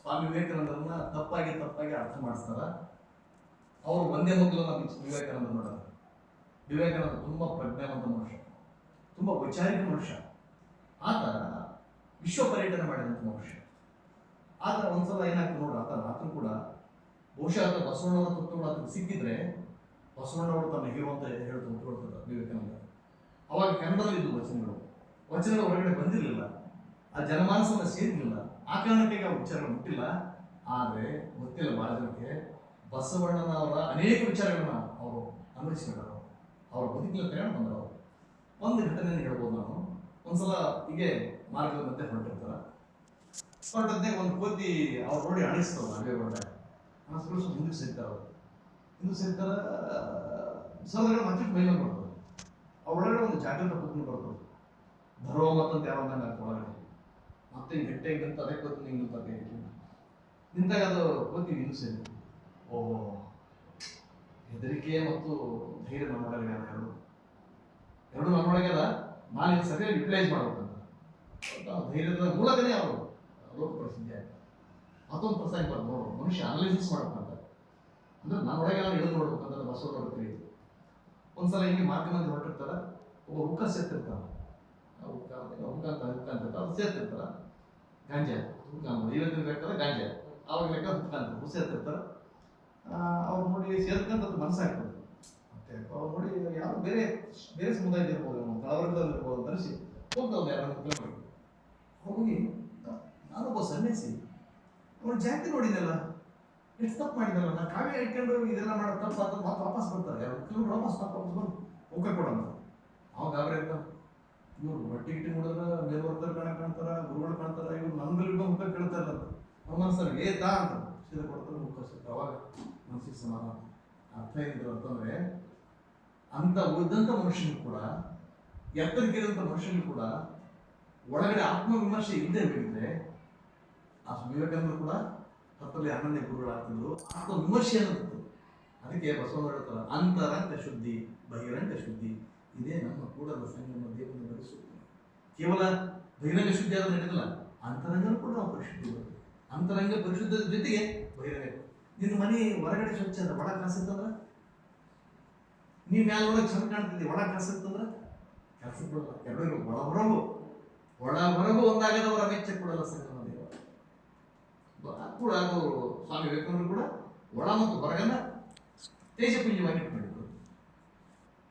ಸ್ವಾಮಿ ವಿವೇಕಾನಂದರನ್ನ ತಪ್ಪಾಗಿ ತಪ್ಪಾಗಿ ಅರ್ಥ ಮಾಡಿಸ್ತಾರ. ಅವರು ಒಂದೇ ಮಕ್ಕಳು ನಮ್ಮ ವಿವೇಕಾನಂದ ನೋಡೋದು ವಿವೇಕಾನಂದ ತುಂಬಾ ಪ್ರಜ್ಞಾವಂತ ಮನುಷ್ಯ. ತುಂಬಾ ವೈಚಾರಿಕ ಮನುಷ್ಯ. ಆತ ವಿಶ್ವ ಪರ್ಯಟನೆ ಮಾಡಿದಂಥ ಮನುಷ್ಯ. ಆತ ಒಂದ್ಸಲ ಏನಾಗ್ತದೆ ನೋಡ್ರಿ ಆತ ರಾತ್ರಿ ಕೂಡ ಬಹುಶಃ ಬಸವಣ್ಣವರ ತತ್ವಗಳು ಅದಕ್ಕೆ ಸಿಕ್ಕಿದ್ರೆ ಬಸವಣ್ಣವರು ತನ್ನ ಹೀರೋ ಅಂತ ಹೇಳ್ತಾ ಹೊರಡ್ತದ ವಿವೇಕಾನಂದ ಅವಾಗ ಕನ್ನಡದಲ್ಲಿ ಇದ್ದು ವಚನಗಳು. ವಚನಗಳು ಹೊರಗಡೆ ಬಂದಿರಲಿಲ್ಲ. ಆ ಜನಮಾನಸವನ್ನು ಸೇರಿರಲಿಲ್ಲ ಆ ಕಾರಣಕ್ಕೆ ಆ ವಿಚಾರಗಳು ಮುಟ್ಟಿಲ್ಲ. ಆದರೆ ಗೊತ್ತಿಲ್ಲ ಬಹಳ ಜನಕ್ಕೆ ಬಸವಣ್ಣನವರ ಅನೇಕ ವಿಚಾರಗಳನ್ನ ಅವರು ಅನ್ವಯಿಸಿಕೊಂಡರು ಅವ್ರ ಬದುಕಿನ ಪ್ರಯಾಣ ಬಂದರು ಒಂದು ಘಟನೆಯನ್ನು ಹೇಳ್ಬೋದು ನಾನು. ಒಂದ್ಸಲ ಹೀಗೆ ಮಾರ್ಗದ ಮಧ್ಯೆ ಹೊರಟಿರ್ತಾರೆ. ಹೊರಟದ್ದೇ ಒಂದು ಕೋತಿ ಅವ್ರು ನೋಡಿ ಅಣಿಸ್ತದ ಅಂಗಡಿ ಹೊರಟ ಅನಿಸ್ಕೊಂಡು ಸ್ವಲ್ಪ ಮುಂದಕ್ಕೆ ಸೇರ್ತಾರ ಅವರು ಹಿಂದಕ್ಕೆ ಸೇರ್ತಾರ ಸರಳ ಮತ್ತೆ ಒಳಗಡೆ ಒಂದು ಜಾಗೃತ ಕೂತ್ಕೊಂಡು ಬರ್ತದೆ. ಧರೋ ಮತ್ತಂತ ಯಾವ ಆಗ್ತದೆ ಒಳಗಡೆ ಮತ್ತೆ ಗಟ್ಟೆ ಅದೇ ಕೋತಿ ಬಗ್ಗೆ ನಿಂತದೆ ನಿಂತಾಗ ಅದು ಕೋತಿ ನಿಲ್ಲಿಸಿದೆ ಓ ಹೆದರಿಕೆ ಮತ್ತು ಧೈರ್ಯ ನಮ್ಮೊಳಗೆ ಅದ ಎರಡು. ಎರಡು ನಮ್ಮೊಳಗೆ ಅದ. ನಾನು ಸರಿಯಾಗಿ ಯುಟಿಲೈಸ್ ಮಾಡ್ಬೇಕಂತ. ಧೈರ್ಯದ ಮೂಲಕನೇ ಅವರು ಲೋಕ ಪ್ರಸಿದ್ಧಿ ಆಯ್ತು ಮತ್ತೊಂದು ಪ್ರಸಂಗ ನೋಡೋಣ ಮನುಷ್ಯ ಅನಲಿಸಿಸ್ ಮಾಡ್ಬೇಕಂತ ಅಂದ್ರೆ ನನ್ನೊಳಗೆ ನಾನು ಇಳಿದು ನೋಡ್ಬೇಕಂತ ಬಸವನವರು ತಿಳಿಯಿತು ಒಂದ್ಸಲ ಹಿಂಗೆ ಮಾರ್ಗ ಮಂದಿ ಹೊರಟಿರ್ತಾರ, ಒಬ್ಬ ಹುಕ್ಕ ಸೇರ್ತಿರ್ತಾರ ಹುಕ್ಕ ಹುಕ್ಕ ಅಂತ ಹುಕ್ಕ ಅಂತ ಅದು ಸೇರ್ತಿರ್ತಾರ. ಗಾಂಜಾ, ಹುಕ್ಕ ಇವತ್ತಿನ ಬೇಕಾದ್ರೆ ಗಾಂಜಾ. ಅವಾಗ ಲೆಕ್ಕ ಹುಕ್ಕ ಅಂತ. ಹುಕ್ಕ ಸೇರ್ತಿರ್ತಾರ ಅವ್ರು ನೋಡಿ ಸೇರ್ಕಂತ ಮನಸ್ಸಾಗ್ತದೆ ಮತ್ತೆ ಅವ್ರು ನೋಡಿ ಯಾವ ಬೇರೆ ಬೇರೆ ಸಮುದಾಯದ ಇರ್ಬೋದು ತಳವರ್ಗದಲ್ಲಿ ಇರ್ಬೋದು ತರಿಸಿ ಹೋಗ್ತಾವ್ದು ಯಾರು ಹೋಗಿ, ನಾನೊಬ್ಬ ಸನ್ಯಾಸಿ. ಅವ್ರ ಜಾತಿ ನೋಡಿದಲ್ಲ? ಎಷ್ಟು ತಪ್ಪು ಮಾಡಿದಲ್ಲ ನಾ ಕಾವ್ಯ ಇಟ್ಕೊಂಡು ಇದೆಲ್ಲ ಮಾಡೋ ತಪ್ಪು ಅಂತ ಮತ್ತೆ ವಾಪಸ್ ಬರ್ತಾರೆ. ಯಾರು ವಾಪಸ್ ತಪ್ಪು ವಾಪಸ್ ಬಂದು ಕೊಡೋಣ ಅವಾಗ ಗಾಬರಿ ಅಂತ ಇವ್ರು ಬಟ್ಟೆ ಗಿಟ್ಟಿ ನೋಡಿದ್ರೆ ಮೇಲ್ವರ್ಗರು ಕಣ ಕಾಣ್ತಾರ, ಗುರುಗಳು ಕಾಣ್ತಾರ, ಇವ್ರು ನನ್ನ ಮೇಲೆ ಇಲ್ಲ ಅವ್ರ ಮನಸ್ಸಲ್ಲಿ ಏ, ತಾ ಅಂತ. ಸೀದಾ ಕೊಡ್ತಾರೆ, ಮುಖ ಸಿಗ್ತಾರೆ ಅವಾಗ ಮನಸ್ಸಿಗೆ ಸಮಾಧಾನ. ಅರ್ಥ ಏನಿದ್ರು ಅಂತಂದ್ರೆ, ಅಂತ ಉಳಿದಂಥ ಮನುಷ್ಯನಿಗೆ ಕೂಡ ಎತ್ತರಿಕೆದಂಥ ಮನುಷ್ಯನಿಗೆ ಕೂಡ, ಒಳಗಡೆ ಆತ್ಮವಿಮರ್ಶೆ ಇಲ್ಲದೆ ಹೋಗಿದ್ರೆ ಆ ವಿವೇಕಾನಂದರು ಕೂಡ ಹತ್ತರಲ್ಲಿ ಹನ್ನೊಂದನೇ ಗುರುಗಳಾಗ್ತಿದ್ರು ಆತ್ಮ ವಿಮರ್ಶೆ ಅನ್ನೋದು ಅದಕ್ಕೆ ಬಸವನ ಹೇಳ್ತಾರೆ ಅಂತರಂಗ ಶುದ್ಧಿ, ಬಹಿರಂಗ ಶುದ್ಧಿ, ಇದೇ ನಮ್ಮ ಕೂಡ ಸಂಗಮ ದೇವನ ನಡೆಸುತ್ತೆ ಕೇವಲ ಬಹಿರಂಗ ಶುದ್ಧಿ ಆದ್ರೆ ನಡೆದಿಲ್ಲ ಅಂತರಂಗನೂ ಕೂಡ ನಾವು ಪರಿಶುದ್ಧಿ. ಅಂತರಂಗ ಪರಿಶುದ್ಧದ ಜೊತೆಗೆ ಬಹಿರಂಗ ನಿನ್ನ ಮನೆ ಹೊರಗಡೆ ಸ್ವಚ್ಛ ಅದ ಒಳ ಕಾಸಿತ್ತಂದ್ರ? ನೀವು ಮ್ಯಾಲ ಒಳಗೆ ಚಂದ ಕಾಣ್ತಿದ್ದಿ, ಒಳ ಕಾಸಿತ್ತಂದ್ರ? ಕೆಲಸ ಕೊಡಲ್ಲ ಎರಡು ಒಳ ಹೊರಗು. ಒಳ ಹೊರಗು ಒಂದಾಗದವರ ಮೆಚ್ಚ ಕೊಡಲ್ಲ ಸಂಗಮ. ಕೂಡ ಅದು ಸ್ವಾಮಿ ವಿವೇಕಾನಂದರು ಕೂಡ ಒಳ ಮತ್ತು ಹೊರಗನ್ನ ತೇಜಪುಂಜವಾಗಿ ಇಟ್ಕೊಂಡಿದ್ದಾರೆ